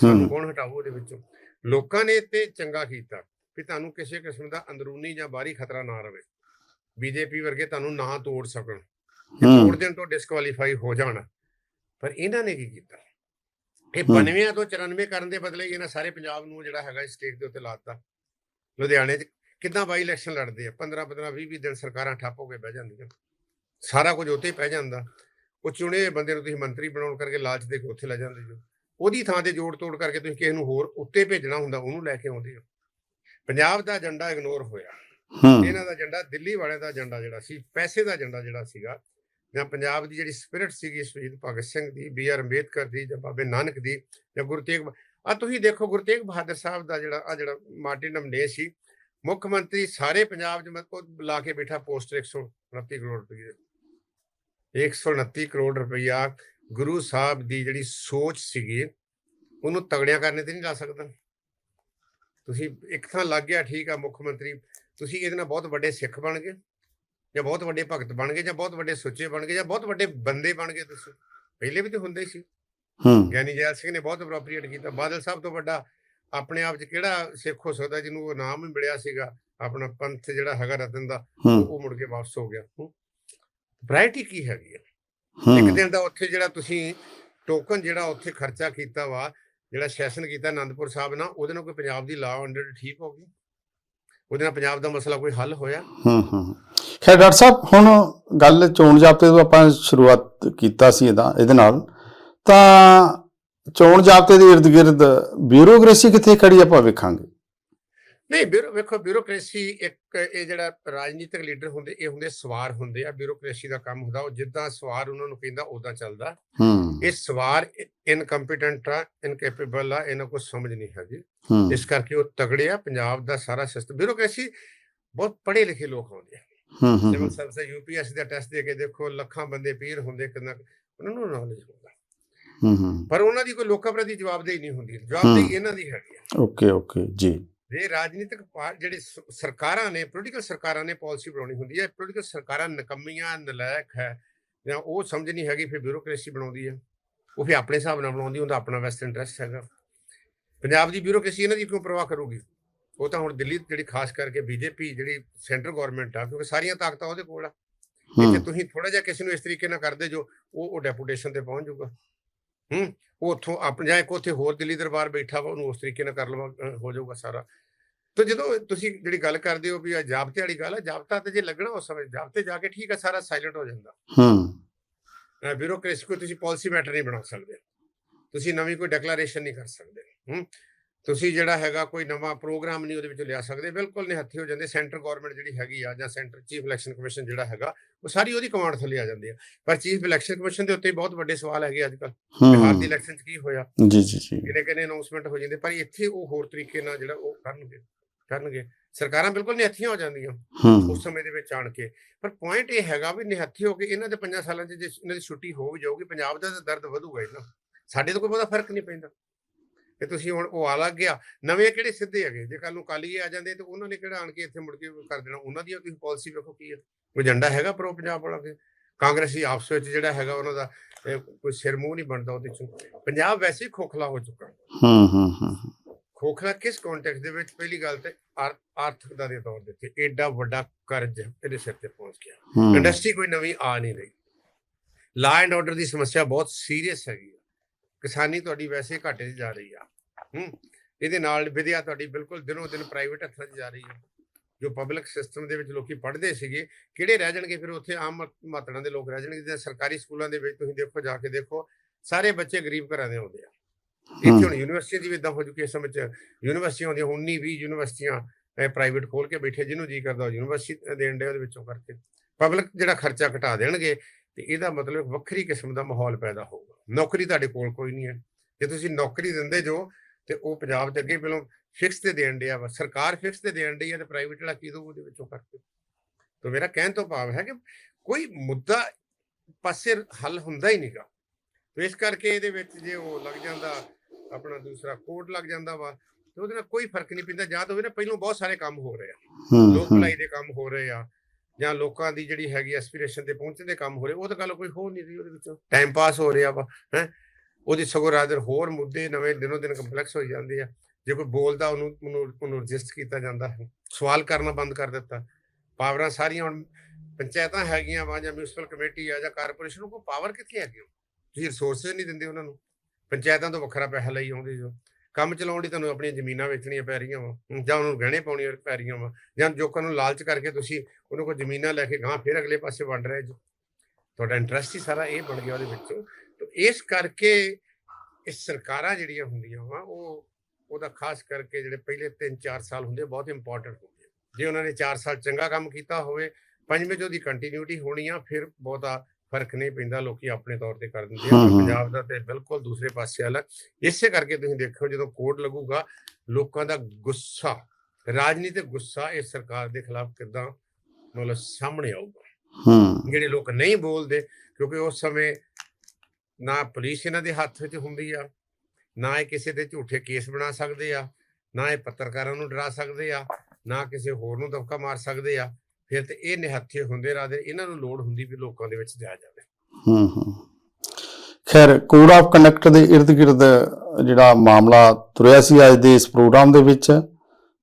ਸਾਨੂੰ। ਕੌਣ ਹਟਾਊ ਉਹਦੇ ਵਿੱਚੋਂ? ਲੋਕਾਂ ਨੇ ਤੇ ਚੰਗਾ ਕੀਤਾ। ਕਿ ਤੁਹਾਨੂੰ ਕਿਸੇ ਕਿਸਮ ਦਾ ਅੰਦਰੂਨੀ ਜਾਂ ਬਾਹਰੀ ਖਤਰਾ ਨਾ ਰਵੇ। ਬੀਜੇਪੀ ਵਰਗੇ ਤੁਹਾਨੂੰ ਨਾ ਤੋੜ ਸਕਣ। ਹੂੰ। ਤੋੜ ਦੇਣ ਤੋਂ ਡਿਸਕੁਆਲੀਫਾਈ ਹੋ ਜਾਣ। ਪਰ ਇਹਨਾਂ ਨੇ ਕੀ ਕੀਤਾ? ਇਹ ਹੂੰ। 92 ਤੋਂ 94 ਕਰਨ ਦੇ ਬਦਲੇ ਇਹਨਾਂ ਸਾਰੇ ਪੰਜਾਬ ਨੂੰ ਜਿਹੜਾ ਹੈਗਾ ਸਟੇਟ ਦੇ ਉੱਤੇ ਲਾਤਾ ਲੁਧਿਆਣੇ 'ਚ ਕਿੱਦਾਂ ਬਾਈ ਇਲੈਕਸ਼ਨ ਲੜਦੇ ਆ? 15 15 20 20 ਦਿਨ ਸਰਕਾਰਾਂ ਠੱਪ ਹੋ ਕੇ ਬਹਿ ਜਾਂਦੀਆਂ। ਸਾਰਾ ਕੁਝ ਉੱਥੇ ਹੀ ਪੈ ਜਾਂਦਾ। ਉਹ ਚੁਣੇ ਬੰਦੇ ਨੂੰ ਤੁਸੀਂ ਮੰਤਰੀ ਬਣਾਉਣ ਕਰਕੇ ਲਾਲਚ ਦੇ ਕੇ ਉੱਥੇ ਲੈ ਜਾਂਦੇ ਜੋ। ਉਹਦੀ ਥਾਂ ਤੇ ਜੋੜ ਤੋੜ ਕਰਕੇ ਤੁਸੀਂ ਕਿਸੇ ਨੂੰ ਹੋਰ ਉੱਤੇ ਭੇਜਣਾ ਹੁੰਦਾ ਉਹਨੂੰ ਲੈ ਕੇ ਆਉਂਦੇ ਹੋ। ਪੰਜਾਬ ਦਾ ਏਜੰਡਾ ਇਗਨੋਰ ਹੋਇਆ। ਹੂੰ। ਇਹਨਾਂ ਦਾ ਏਜੰਡਾ ਦਿੱਲੀ ਵਾਲਿਆਂ ਦਾ ਏਜੰਡਾ ਜਿਹੜਾ ਸੀ ਪੈਸੇ ਦਾ ਏਜੰਡਾ ਜਿਹੜਾ ਸੀਗਾ ਜਾਂ ਪੰਜਾਬ ਦੀ ਜਿਹੜੀ ਸਪਿਰਿਟ ਸੀਗੀ ਸ਼ਹੀਦ ਭਗਤ ਸਿੰਘ ਦੀ ਬੀ ਆਰ ਅੰਬੇਦਕਰ ਦੀ ਜਾਂ ਬਾਬੇ ਨਾਨਕ ਦੀ ਜਾਂ ਗੁਰੂ ਤੇਗ ਆ ਤੁਸੀਂ ਦੇਖੋ ਗੁਰੂ ਤੇਗ ਬਹਾਦਰ ਸਾਹਿਬ ਦਾ ਜਿਹੜਾ ਆ ਜਿਹੜਾ ਮਾਰਟਿਨ ਅਮਨੇ ਸੀ ਮੁੱਖ ਮੰਤਰੀ ਸਾਰੇ ਪੰਜਾਬ 'ਚ ਮਤਲਬ ਲਾ ਕੇ ਬੈਠਾ ਪੋਸਟਰ 129 ਕਰੋੜ ਰੁਪਏ 129 ਕਰੋੜ ਰੁਪਈਆ ਗੁਰੂ ਸਾਹਿਬ ਦੀ ਜਿਹੜੀ ਸੋਚ ਸੀਗੀ ਉਹਨੂੰ ਤਗੜਿਆਂ ਕਰਨੇ ਤੇ ਨਹੀਂ ਲਾ ਸਕਦਾ। ਤੁਸੀਂ ਇੱਕ ਥਾਂ ਲੱਗ ਗਿਆ ਠੀਕ ਆ ਮੁੱਖ ਮੰਤਰੀ ਤੁਸੀਂ ਇਹਦੇ ਨਾਲ ਬਹੁਤ ਵੱਡੇ ਸਿੱਖ ਬਣ ਗਏ ਜਾਂ ਬਹੁਤ ਵੱਡੇ ਭਗਤ ਬਣ ਗਏ ਜਾਂ ਬਹੁਤ ਵੱਡੇ ਸੁੱਚੇ ਬਣ ਗਏ ਜਾਂ ਬਹੁਤ ਵੱਡੇ ਬੰਦੇ ਬਣ ਗਏ ਤੁਸੀਂ ਪਹਿਲੇ ਵੀ ਤੇ ਹੁੰਦੇ ਸੀ। ਹੂੰ। ਗਿਆਨੀ ਜੈਲ ਸਿੰਘ ਨੇ ਬਹੁਤ ਅਪਰੋਪਰੀਏਟ ਕੀਤਾ। ਬਾਦਲ ਸਾਹਿਬ ਤੋਂ ਵੱਡਾ ਆਪਣੇ ਆਪ 'ਚ ਕਿਹੜਾ ਸਿੱਖ ਹੋ ਸਕਦਾ ਜਿਹਨੂੰ ਉਹ ਨਾਮ ਹੀ ਮਿਲਿਆ ਸੀਗਾ ਆਪਣਾ ਪੰਥ ਜਿਹੜਾ ਹੈਗਾ ਰਤਨ ਦਾ ਉਹ ਮੁੜ ਕੇ ਵਾਪਸ ਹੋ ਗਿਆ। ਵੈਰਾਈਟੀ ਕੀ ਹੈਗੀ ਹੈ। ਇੱਕ ਦਿਨ ਦਾ ਉੱਥੇ ਜਿਹੜਾ ਤੁਸੀਂ ਟੋਕਨ ਜਿਹੜਾ ਉੱਥੇ ਖਰਚਾ ਕੀਤਾ ਵਾ ਜਿਹੜਾ ਸੈਸ਼ਨ ਕੀਤਾ ਆਨੰਦਪੁਰ ਸਾਹਿਬ ਨਾਲ, ਉਹਦੇ ਨਾਲ ਕੋਈ ਪੰਜਾਬ ਦੀ ਲਾਅ ਆਰਡਰ ਠੀਕ ਹੋ ਗਈ? ਉਹਦੇ ਨਾਲ ਪੰਜਾਬ ਦਾ ਮਸਲਾ ਕੋਈ ਹੱਲ ਹੋਇਆ? ਹੂੰ ਹੂੰ ਖੈਰ, ਡਾਕਟਰ ਸਾਹਿਬ, ਹੁਣ ਗੱਲ ਚੋਣ ਜਾਬਤੇ ਤੋਂ ਆਪਾਂ ਸ਼ੁਰੂਆਤ ਕੀਤਾ ਸੀ ਇਹਦਾ, ਇਹਦੇ ਨਾਲ। ਤਾਂ ਚੋਣ ਜਾਬਤੇ ਦੇ ਇਰਦ ਗਿਰਦ ਬਿਊਰੋਕ੍ਰੇਸੀ ਕਿੱਥੇ ਖੜੀ ਆਪਾਂ ਵੇਖਾਂਗੇ। ਨਹੀਂ ਬਿਊਰੋ ਵੇਖੋ ਬਿਊਰੋਕ੍ਰੇਸੀ ਇੱਕ ਇਹ ਜਿਹੜਾ ਰਾਜਨੀਤਿਕ ਲੀਡਰ ਹੁੰਦੇ ਇਹ ਹੁੰਦੇ ਸਵਾਰ ਹੁੰਦੇ ਆ। ਬਿਊਰੋਕ੍ਰੇਸੀ ਦਾ ਕੰਮ ਹੁੰਦਾ ਉਹ ਜਿੱਦਾਂ ਸਵਾਰ ਉਹਨਾਂ ਨੂੰ ਕਹਿੰਦਾ ਉਦਾਂ ਚੱਲਦਾ। ਹੂੰ। ਇਹ ਸਵਾਰ ਇਨਕੰਪੀਟੈਂਟ ਆ ਇਨਕੈਪੇਬਲ ਆ ਇਹਨਾਂ ਕੋਲ ਸਮਝ ਨਹੀਂ ਹੈਗੀ। ਇਸ ਕਰਕੇ ਉਹ ਤਗੜੇ ਆ ਪੰਜਾਬ ਦਾ ਸਾਰਾ ਸਿਸਟਮ ਬਿਊਰੋਕ੍ਰੇਸੀ ਬਹੁਤ ਪੜ੍ਹੇ ਲਿਖੇ ਲੋਕ ਆਉਂਦੇ ਆ। ਹੂੰ ਹੂੰ, ਜਿਵੇਂ ਸਭ ਸੇ ਯੂਪੀਐਸਸੀ ਦਾ ਟੈਸਟ ਦੇ ਕੇ ਦੇਖੋ ਲੱਖਾਂ ਬੰਦੇ ਪੀਰ ਹੁੰਦੇ ਕਿੰਨਾ ਕੁ- ਉਹਨਾਂ ਨੂੰ ਨੌਲੇਜ ਹੁੰਦਾ। ਹੂੰ ਹੂੰ। ਪਰ ਉਹਨਾਂ ਦੀ ਕੋਈ ਲੋਕਾਂ ਪ੍ਰਤੀ ਜਵਾਬਦੇਹੀ ਨਹੀਂ ਹੁੰਦੀ ਜਵਾਬਦੇਹੀ ਇਹਨਾਂ ਦੀ ਹੈਗੀ ਆ। ਓਕੇ ਓਕੇ ਜੀ। ਜੇ ਰਾਜਨੀਤਿਕ ਜਿਹੜੇ ਸਰਕਾਰਾਂ ਨੇ ਪੋਲੀਟੀਕਲ ਸਰਕਾਰਾਂ ਨੇ ਪਾਲਿਸੀ ਬਣਾਉਣੀ ਹੁੰਦੀ ਹੈ ਪੋਲੀਟੀਕਲ ਸਰਕਾਰਾਂ ਨਕਮੀਆਂ ਨਲਾਇਕ ਹੈ ਜਾਂ ਉਹ ਸਮਝ ਨਹੀਂ ਹੈਗੀ ਫਿਰ ਬਿਊਰੋਕ੍ਰੇਸੀ ਬਣਾਉਂਦੀ ਹੈ। ਉਹ ਫਿਰ ਆਪਣੇ ਹਿਸਾਬ ਨਾਲ ਬਣਾਉਂਦੀ ਉਹਦਾ ਆਪਣਾ ਵੈਸਟ ਇੰਟਰਸਟ ਹੈਗਾ। ਪੰਜਾਬ ਦੀ ਬਿਊਰੋਕ੍ਰੇਸੀ ਇਹਨਾਂ ਦੀ ਕਿਉਂ ਪਰਵਾਹ ਕਰੂਗੀ? ਉਹ ਤਾਂ ਹੁਣ ਦਿੱਲੀ ਜਿਹੜੀ ਖਾਸ ਕਰਕੇ ਬੀਜੇਪੀ ਜਿਹੜੀ ਸੈਂਟਰ ਗਵਰਨਮੈਂਟ ਆ ਕਿਉਂਕਿ ਸਾਰੀਆਂ ਤਾਕਤਾਂ ਉਹਦੇ ਕੋਲ ਆ। ਜੇ ਤੁਸੀਂ ਥੋੜਾ ਜਿਹਾ ਕਿਸੇ ਨੂੰ ਇਸ ਤਰੀਕੇ ਨਾਲ ਕਰਦੇ ਜੋ ਉਹ ਉਹ ਡੈਪੂਟੇਸ਼ਨ ਤੇ ਪਹੁੰਚ ਜਾਊਗਾ। ਹੂੰ ਉੱਥੋਂ ਆਪਣੇ ਜਾਂ ਇੱਕ ਉੱਥੇ ਹੋਰ ਦਿੱਲੀ ਦਰਬਾਰ ਬੈਠਾ ਵਾ ਉਹਨੂੰ ਉਸ ਤਰੀਕੇ ਨਾਲ ਕਰ ਲਵਾ ਹੋ ਜਾਊਗਾ ਸਾਰਾ। ਤੇ ਜਦੋਂ ਤੁਸੀਂ ਜਿਹੜੀ ਗੱਲ ਕਰਦੇ ਹੋ ਵੀ ਆ ਜਾਬਤੇ ਵਾਲੀ ਗੱਲ ਹੈ ਜਾਬਤਾ ਤੇ ਜੇ ਲੱਗਣਾ ਉਸ ਸਮੇਂ ਜਾਬਤੇ ਜਾ ਕੇ ਠੀਕ ਹੈ ਸਾਰਾ ਸਾਇਲੈਂਟ ਹੋ ਜਾਂਦਾ। ਹੂੰ। ਬਿਊਰੋਕ੍ਰੇਸੀ ਕੋਈ ਤੁਸੀਂ ਪਾਲਿਸੀ ਮੈਟਰ ਨਹੀਂ ਬਣਾ ਸਕਦੇ। ਤੁਸੀਂ ਨਵੀਂ ਕੋਈ ਡੈਕਲੇਰੇਸ਼ਨ ਨਹੀਂ ਕਰ ਸਕਦੇ। ਹੂੰ। ਤੁਸੀਂ ਜਿਹੜਾ ਹੈਗਾ ਕੋਈ ਨਵਾਂ ਪ੍ਰੋਗਰਾਮ ਨਹੀਂ ਉਹਦੇ ਵਿੱਚ ਲਿਆ ਸਕਦੇ ਬਿਲਕੁਲ ਨਿਹੱਥੀ ਹੋ ਜਾਂਦੇ ਸੈਂਟਰ ਗਵਰਨਮੈਂਟ ਜਿਹੜੀ ਹੈਗੀ ਆ ਜਾਂ ਸੈਂਟਰ ਚੀਫ ਇਲੈਕਸ਼ਨ ਕਮਿਸ਼ਨ ਜਿਹੜਾ ਹੈਗਾ ਉਹ ਸਾਰੀ ਉਹਦੀ ਕਮਾਂਡ ਥੱਲੇ ਆ ਜਾਂਦੀ ਆ। ਪਰ ਚੀਫ ਇਲੈਕਸ਼ਨ ਕਮਿਸ਼ਨ ਦੇ ਉੱਤੇ ਬਹੁਤ ਵੱਡੇ ਸਵਾਲ ਹੈਗੇ ਅੱਜ ਕੱਲ ਬਿਹਾਰ ਦੀ ਇਲੈਕਸ਼ਨ 'ਚ ਕੀ ਹੋਇਆ? ਜੀ ਜੀ ਜੀ। ਕਿਨੇ ਕਿਨੇ ਅਨਾਉਂਸਮੈਂਟ ਹੋ ਜਾਂਦੇ ਪਰ ਇੱਥੇ ਉਹ ਹੋਰ ਤਰੀਕੇ ਨਾਲ ਜਿਹੜਾ ਉਹ ਕਰਨਗੇ ਕਰਨਗੇ। ਸਰਕਾਰਾਂ ਬਿਲਕੁਲ ਨਿਹੱਥੀਆਂ ਹੋ ਜਾਂਦੀਆਂ ਉਸ ਸਮੇਂ ਦੇ ਵਿੱਚ ਆਣ ਕੇ। ਪਰ ਪੁਆਇੰਟ ਇਹ ਹੈਗਾ ਵੀ ਨਿਹੱਥੀ ਹੋ ਕੇ ਇਹਨਾਂ ਦੇ ਪੰਜਾਂ ਸਾਲਾਂ 'ਚ ਜੇ ਇਹਨਾਂ ਦੀ ਛੁੱਟੀ ਹੋ ਜਾਊਗੀ ਪੰਜਾਬ ਦਾ ਤਾਂ ਦਰਦ ਵਧੂਗਾ ਹੀ ਨਾ। ਸਾਡੇ ਤੋਂ ਕੋਈ ਬਹੁਤਾ ਫ਼ਰਕ ਨਹੀਂ ਪੈਂਦਾ। ਕਿ ਤੁਸੀਂ ਹੁਣ ਉਹ ਆ ਲੱਗ ਗਿਆ। ਨਵੇਂ ਕਿਹੜੇ ਸਿੱਧੇ ਹੈਗੇ? ਜੇ ਕੱਲ ਨੂੰ ਕਾਲੀਏ ਆ ਜਾਂਦੇ ਤੇ ਉਹਨਾਂ ਨੇ ਕਿਹੜਾ ਆਣ ਕੇ ਇੱਥੇ ਮੁੜ ਕੇ ਕਰ ਦੇਣਾ? ਉਹਨਾਂ ਦੀ ਤੁਸੀਂ ਪਾਲਿਸੀ ਵੇਖੋ ਕੀ ਹੈ ਕੋਈ ਏਜੰਡਾ ਹੈਗਾ ਪ੍ਰੋ ਪੰਜਾਬ ਵਾਲਾ ਕਿ ਕਾਂਗਰਸੀ ਆਪਸ ਵਿੱਚ ਜਿਹੜਾ ਹੈਗਾ ਉਹਨਾਂ ਦਾ ਕੋਈ ਸਿਰ ਮੂੰਹ ਨਹੀਂ ਬਣਦਾ ਉਹਦੇ ਚੋਂ। ਪੰਜਾਬ ਵੈਸੇ ਹੀ ਖੋਖਲਾ ਹੋ ਚੁੱਕਾ। ਹੂੰ ਹੂੰ ਹੂੰ ਖੋਖਲਾ ਕਿਸ ਕੰਟੈਕਸਟ ਦੇ ਵਿੱਚ? ਪਹਿਲੀ ਗੱਲ ਤੇ ਆਰ- ਆਰਥਿਕਤਾ ਦੇ ਤੌਰ ਉੱਤੇ ਐਡਾ ਵੱਡਾ ਕਰਜ਼ ਇਹਦੇ ਸਿਰ ਤੇ ਪਹੁੰਚ ਗਿਆ। ਇੰਡਸਟਰੀ ਕੋਈ ਨਵੀਂ ਆ ਨਹੀਂ ਰਹੀ। ਲਾ ਐਂਡ ਆਰਡਰ ਦੀ ਸਮੱਸਿਆ ਬਹੁਤ ਸੀਰੀਅਸ ਹੈਗੀ ਕਿਸਾਨੀ ਤੁਹਾਡੀ ਵੈਸੇ ਘਾਟੇ 'ਚ ਜਾ ਰਹੀ ਆ ਹੂੰ ਇਹਦੇ ਨਾਲ ਵਿਦਿਆ ਤੁਹਾਡੀ ਬਿਲਕੁਲ ਦਿਨੋਂ ਦਿਨ ਪ੍ਰਾਈਵੇਟ ਹੱਥਾਂ 'ਚ ਜਾ ਰਹੀ ਹੈ ਜੋ ਪਬਲਿਕ ਸਿਸਟਮ ਦੇ ਵਿੱਚ ਲੋਕੀ ਪੜ੍ਹਦੇ ਸੀਗੇ ਕਿਹੜੇ ਰਹਿ ਜਾਣਗੇ ਫਿਰ ਉੱਥੇ ਆਮ ਮਾਤੜਾਂ ਦੇ ਲੋਕ ਰਹਿ ਜਾਣਗੇ ਜਿੱਦਾਂ ਸਰਕਾਰੀ ਸਕੂਲਾਂ ਦੇ ਵਿੱਚ ਤੁਸੀਂ ਦੇਖੋ ਜਾ ਕੇ ਦੇਖੋ ਸਾਰੇ ਬੱਚੇ ਗਰੀਬ ਘਰਾਂ ਦੇ ਆਉਂਦੇ ਆ। ਇੱਥੇ ਹੁਣ ਯੂਨੀਵਰਸਿਟੀ ਦੀ ਵੀ ਇਦਾਂ ਹੋ ਚੁੱਕੀ ਹੈ ਇਸ ਸਮੇਂ 'ਚ ਯੂਨੀਵਰਸਿਟੀਆਂ ਹੁੰਦੀਆਂ 19 20 ਯੂਨੀਵਰਸਿਟੀਆਂ ਪ੍ਰਾਈਵੇਟ ਖੋਲ ਕੇ ਬੈਠੇ ਜਿਹਨੂੰ ਜੀ ਕਰਦਾ ਯੂਨੀਵਰਸਿਟੀ ਦੇਣ ਦੇ ਉਹਦੇ ਵਿੱਚੋਂ ਕਰਕੇ। ਪਬਲਿਕ ਜਿਹੜਾ ਖਰਚਾ ਘਟਾ ਦੇਣਗੇ ਤੇ ਇਹਦਾ ਮਤਲਬ ਵੱਖਰੀ ਕਿਸਮ ਦਾ ਮਾਹੌਲ ਪੈਦਾ ਹੋਊਗਾ। ਨੌਕਰੀ ਤੁਹਾਡੇ ਕੋਲ ਕੋਈ ਨਹੀਂ ਹੈ। ਜੇ ਤੁਸੀਂ ਨੌਕਰੀ ਦਿੰਦੇ ਜੋ ਤੇ ਉਹ ਪੰਜਾਬ ਦੇ ਅੱਗੇ ਪਹਿਲਾਂ ਫਿਕਸ ਤੇ ਦੇਣ ਡਿਆ ਵਾ। ਸਰਕਾਰ ਫਿਕਸ ਤੇ ਦੇਣ ਡਈ ਹੈ ਤੇ ਪ੍ਰਾਈਵੇਟ ਵਾਲਾ ਕੀ ਦਊ ਉਹਦੇ ਵਿੱਚੋਂ ਕਰਕੇ ਤਾਂ ਮੇਰਾ ਕਹਿਣ ਤੋਂ ਭਾਵ ਹੈ ਕਿ ਕੋਈ ਮੁੱਦਾ ਪਾਸੇ ਹੱਲ ਹੁੰਦਾ ਹੀ ਨਹੀਂਗਾ। ਤੇ ਇਸ ਕਰਕੇ ਇਹਦੇ ਵਿੱਚ ਜੇ ਉਹ ਲੱਗ ਜਾਂਦਾ ਆਪਣਾ ਦੂਸਰਾ ਕੋਡ ਲੱਗ ਜਾਂਦਾ ਵਾ ਤੇ ਉਹਦੇ ਨਾਲ ਕੋਈ ਫ਼ਰਕ ਨਹੀਂ ਪੈਂਦਾ। ਜਾਂ ਤਾਂ ਉਹਦੇ ਨਾਲ ਪਹਿਲਾਂ ਬਹੁਤ ਸਾਰੇ ਕੰਮ ਹੋ ਰਹੇ ਆ। ਲੋਕ ਭਲਾਈ ਦੇ ਕੰਮ ਹੋ ਰਹੇ ਆ। ਜਾਂ ਲੋਕਾਂ ਦੀ ਜਿਹੜੀ ਹੈਗੀ ਐਸਪੀਰੇਸ਼ਨ ਤੇ ਪਹੁੰਚਣ ਦੇ ਕੰਮ ਹੋ ਰਹੇ, ਉਹ ਤਾਂ ਗੱਲ ਕੋਈ ਹੋ ਨਹੀਂ ਰਹੀ ਉਹਦੇ ਵਿੱਚੋਂ। ਟਾਈਮ ਪਾਸ ਹੋ ਰਿਹਾ ਵਾ, ਹੈ। ਉਹਦੀ ਸਗੋਂ ਰਾਦਰ ਹੋਰ ਮੁੱਦੇ ਨਵੇਂ ਦਿਨੋ ਦਿਨ ਕੰਪਲੈਕਸ ਹੋਈ ਜਾਂਦੇ ਆ। ਜੇ ਕੋਈ ਬੋਲਦਾ, ਉਹਨੂੰ ਉਹਨੂੰ ਉਹਨੂੰ ਰਜਿਸਟ ਕੀਤਾ ਜਾਂਦਾ ਹੈ। ਸਵਾਲ ਕਰਨਾ ਬੰਦ ਕਰ ਦਿੱਤਾ। ਪਾਵਰਾਂ ਸਾਰੀਆਂ ਹੁਣ ਪੰਚਾਇਤਾਂ ਹੈਗੀਆਂ ਵਾ ਜਾਂ ਮਿਊਨਿਸਪਲ ਕਮੇਟੀ ਆ ਜਾਂ ਕਾਰਪੋਰੇਸ਼ਨ ਨੂੰ ਕੋਈ ਪਾਵਰ ਕਿੱਥੇ ਹੈਗੀ? ਤੁਸੀਂ ਰਿਸੋਰਸਸ ਨਹੀਂ ਦਿੰਦੇ ਉਹਨਾਂ ਨੂੰ। ਪੰਚਾਇਤਾਂ ਤੋਂ ਵੱਖਰਾ ਪੈਸਾ ਲਈ ਆਉਂਦੇ ਜੋ। ਕੰਮ ਚਲਾਉਣ ਲਈ ਤੁਹਾਨੂੰ ਆਪਣੀਆਂ ਜ਼ਮੀਨਾਂ ਵੇਚਣੀਆਂ ਪੈ ਰਹੀਆਂ ਵਾ ਜਾਂ ਉਹਨੂੰ ਗਹਿਣੇ ਪਾਉਣੀਆਂ ਪੈ ਰਹੀਆਂ ਵਾ, ਜਾਂ ਲੋਕਾਂ ਨੂੰ ਲਾਲਚ ਕਰਕੇ ਤੁਸੀਂ ਉਹਨਾਂ ਕੋਲ ਜ਼ਮੀਨਾਂ ਲੈ ਕੇ ਗਾਂ ਫਿਰ ਅਗਲੇ ਪਾਸੇ ਵੰਡ ਰਹੇ ਜੋ ਤੁਹਾਡਾ ਇੰਟਰਸਟ ਹੀ ਸਾਰਾ ਇਹ ਬਣ ਗਿਆ ਉਹਦੇ ਵਿੱਚੋਂ ਤੇ ਇਸ ਕਰਕੇ ਇਹ ਸਰਕਾਰਾਂ ਜਿਹੜੀਆਂ ਹੁੰਦੀਆਂ ਵਾ, ਉਹ, ਉਹਦਾ ਖਾਸ ਕਰਕੇ ਜਿਹੜੇ ਪਹਿਲੇ 3-4 ਸਾਲ ਹੁੰਦੇ ਬਹੁਤ ਇੰਪੋਰਟੈਂਟ ਹੁੰਦੇ ਆ। ਜੇ ਉਹਨਾਂ ਨੇ 4 ਸਾਲ ਚੰਗਾ ਕੰਮ ਕੀਤਾ ਹੋਵੇ, ਪੰਜਵੇਂ ਚ ਉਹਦੀ ਕੰਟੀਨਿਊਟੀ ਹੋਣੀ ਆ, ਫਿਰ ਬਹੁਤਾ ਫ਼ਰਕ ਨਹੀਂ ਪੈਂਦਾ ਲੋਕੀ ਆਪਣੇ ਤੌਰ ਤੇ ਕਰ ਦਿੰਦੇ ਆ। ਪੰਜਾਬ ਦਾ ਤੇ ਬਿਲਕੁਲ ਦੂਸਰੇ ਪਾਸੇ ਵਾਲਾ ਇਸੇ ਕਰਕੇ ਤੁਸੀਂ ਦੇਖੋ ਜਦੋਂ ਕੋਡ ਲੱਗੂਗਾ ਲੋਕਾਂ ਦਾ ਗੁੱਸਾ ਰਾਜਨੀਤਿਕ ਗੁੱਸਾ ਇਸ ਸਰਕਾਰ ਦੇ ਖਿਲਾਫ ਕਿਦਾਂ ਮਤਲਬ ਸਾਹਮਣੇ ਆਊਗਾ। ਹੂੰ। ਜਿਹੜੇ ਲੋਕ ਨਹੀਂ ਬੋਲਦੇ ਕਿਉਂਕਿ ਉਸ ਸਮੇਂ ਨਾ ਪੁਲਿਸ ਇਹਨਾਂ ਦੇ ਹੱਥ ਵਿੱਚ ਹੁੰਦੀ ਆ ਨਾ ਇਹ ਕਿਸੇ ਦੇ ਝੂਠੇ ਕੇਸ ਬਣਾ ਸਕਦੇ ਆ ਨਾ ਇਹ ਪੱਤਰਕਾਰਾਂ ਨੂੰ ਡਰਾ ਸਕਦੇ ਆ ਨਾ ਕਿਸੇ ਹੋਰ ਨੂੰ ਦਬਕਾ ਮਾਰ ਸਕਦੇ ਆ। ਫਿਰ ਤੇ ਇਹ ਨਿਹੱਥੇ ਹੁੰਦੇ ਰਾਦੇ ਇਹਨਾਂ ਨੂੰ ਲੋੜ ਹੁੰਦੀ ਵੀ ਲੋਕਾਂ ਦੇ ਵਿੱਚ ਜਾਇਆ ਜਾਵੇ। ਹੂੰ ਹੂੰ। ਖੈਰ ਕੋਡ ਆਫ ਕੰਡਕਟ ਦੇ ਇਰਦ ਗਿਰਦ ਜਿਹੜਾ ਮਾਮਲਾ ਤੁਰਿਆ ਸੀ ਅੱਜ ਦੇ ਇਸ ਪ੍ਰੋਗਰਾਮ ਦੇ ਵਿੱਚ,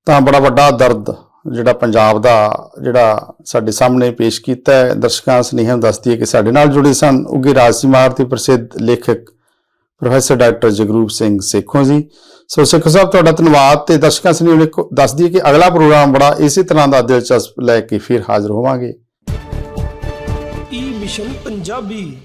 ਤਾਂ ਬੜਾ ਵੱਡਾ ਦਰਦ ਜਿਹੜਾ ਪੰਜਾਬ ਦਾ ਜਿਹੜਾ ਸਾਡੇ ਸਾਹਮਣੇ ਪੇਸ਼ ਕੀਤਾ ਹੈ। ਦਰਸ਼ਕਾਂ ਸਨੇਹਾਂ ਦੱਸਦੀ ਹੈ ਕਿ ਸਾਡੇ ਨਾਲ ਜੁੜੇ ਸਨ ਉੱਗੇ ਰਾਜਸੀਮਾਰ ਤੇ ਪ੍ਰਸਿੱਧ ਲੇਖਕ professor doctor Jagroop Singh Sekhon ji. So Sekhon ਸਾਹਿਬ, ਤੁਹਾਡਾ ਧੰਨਵਾਦ ਤੇ ਦਰਸ਼ਕਾਂ ਸਨੇਹ ਦੱਸਦੀ ਹੈ ਕਿ ਅਗਲਾ ਪ੍ਰੋਗਰਾਮ ਬੜਾ ਇਸੇ ਤਰ੍ਹਾਂ ਦਾ ਦਿਲਚਸਪ ਲੈ ਕੇ ਫਿਰ ਹਾਜ਼ਰ ਹੋਵਾਂਗੇ। ਈ ਮਿਸ਼ਨ ਪੰਜਾਬੀ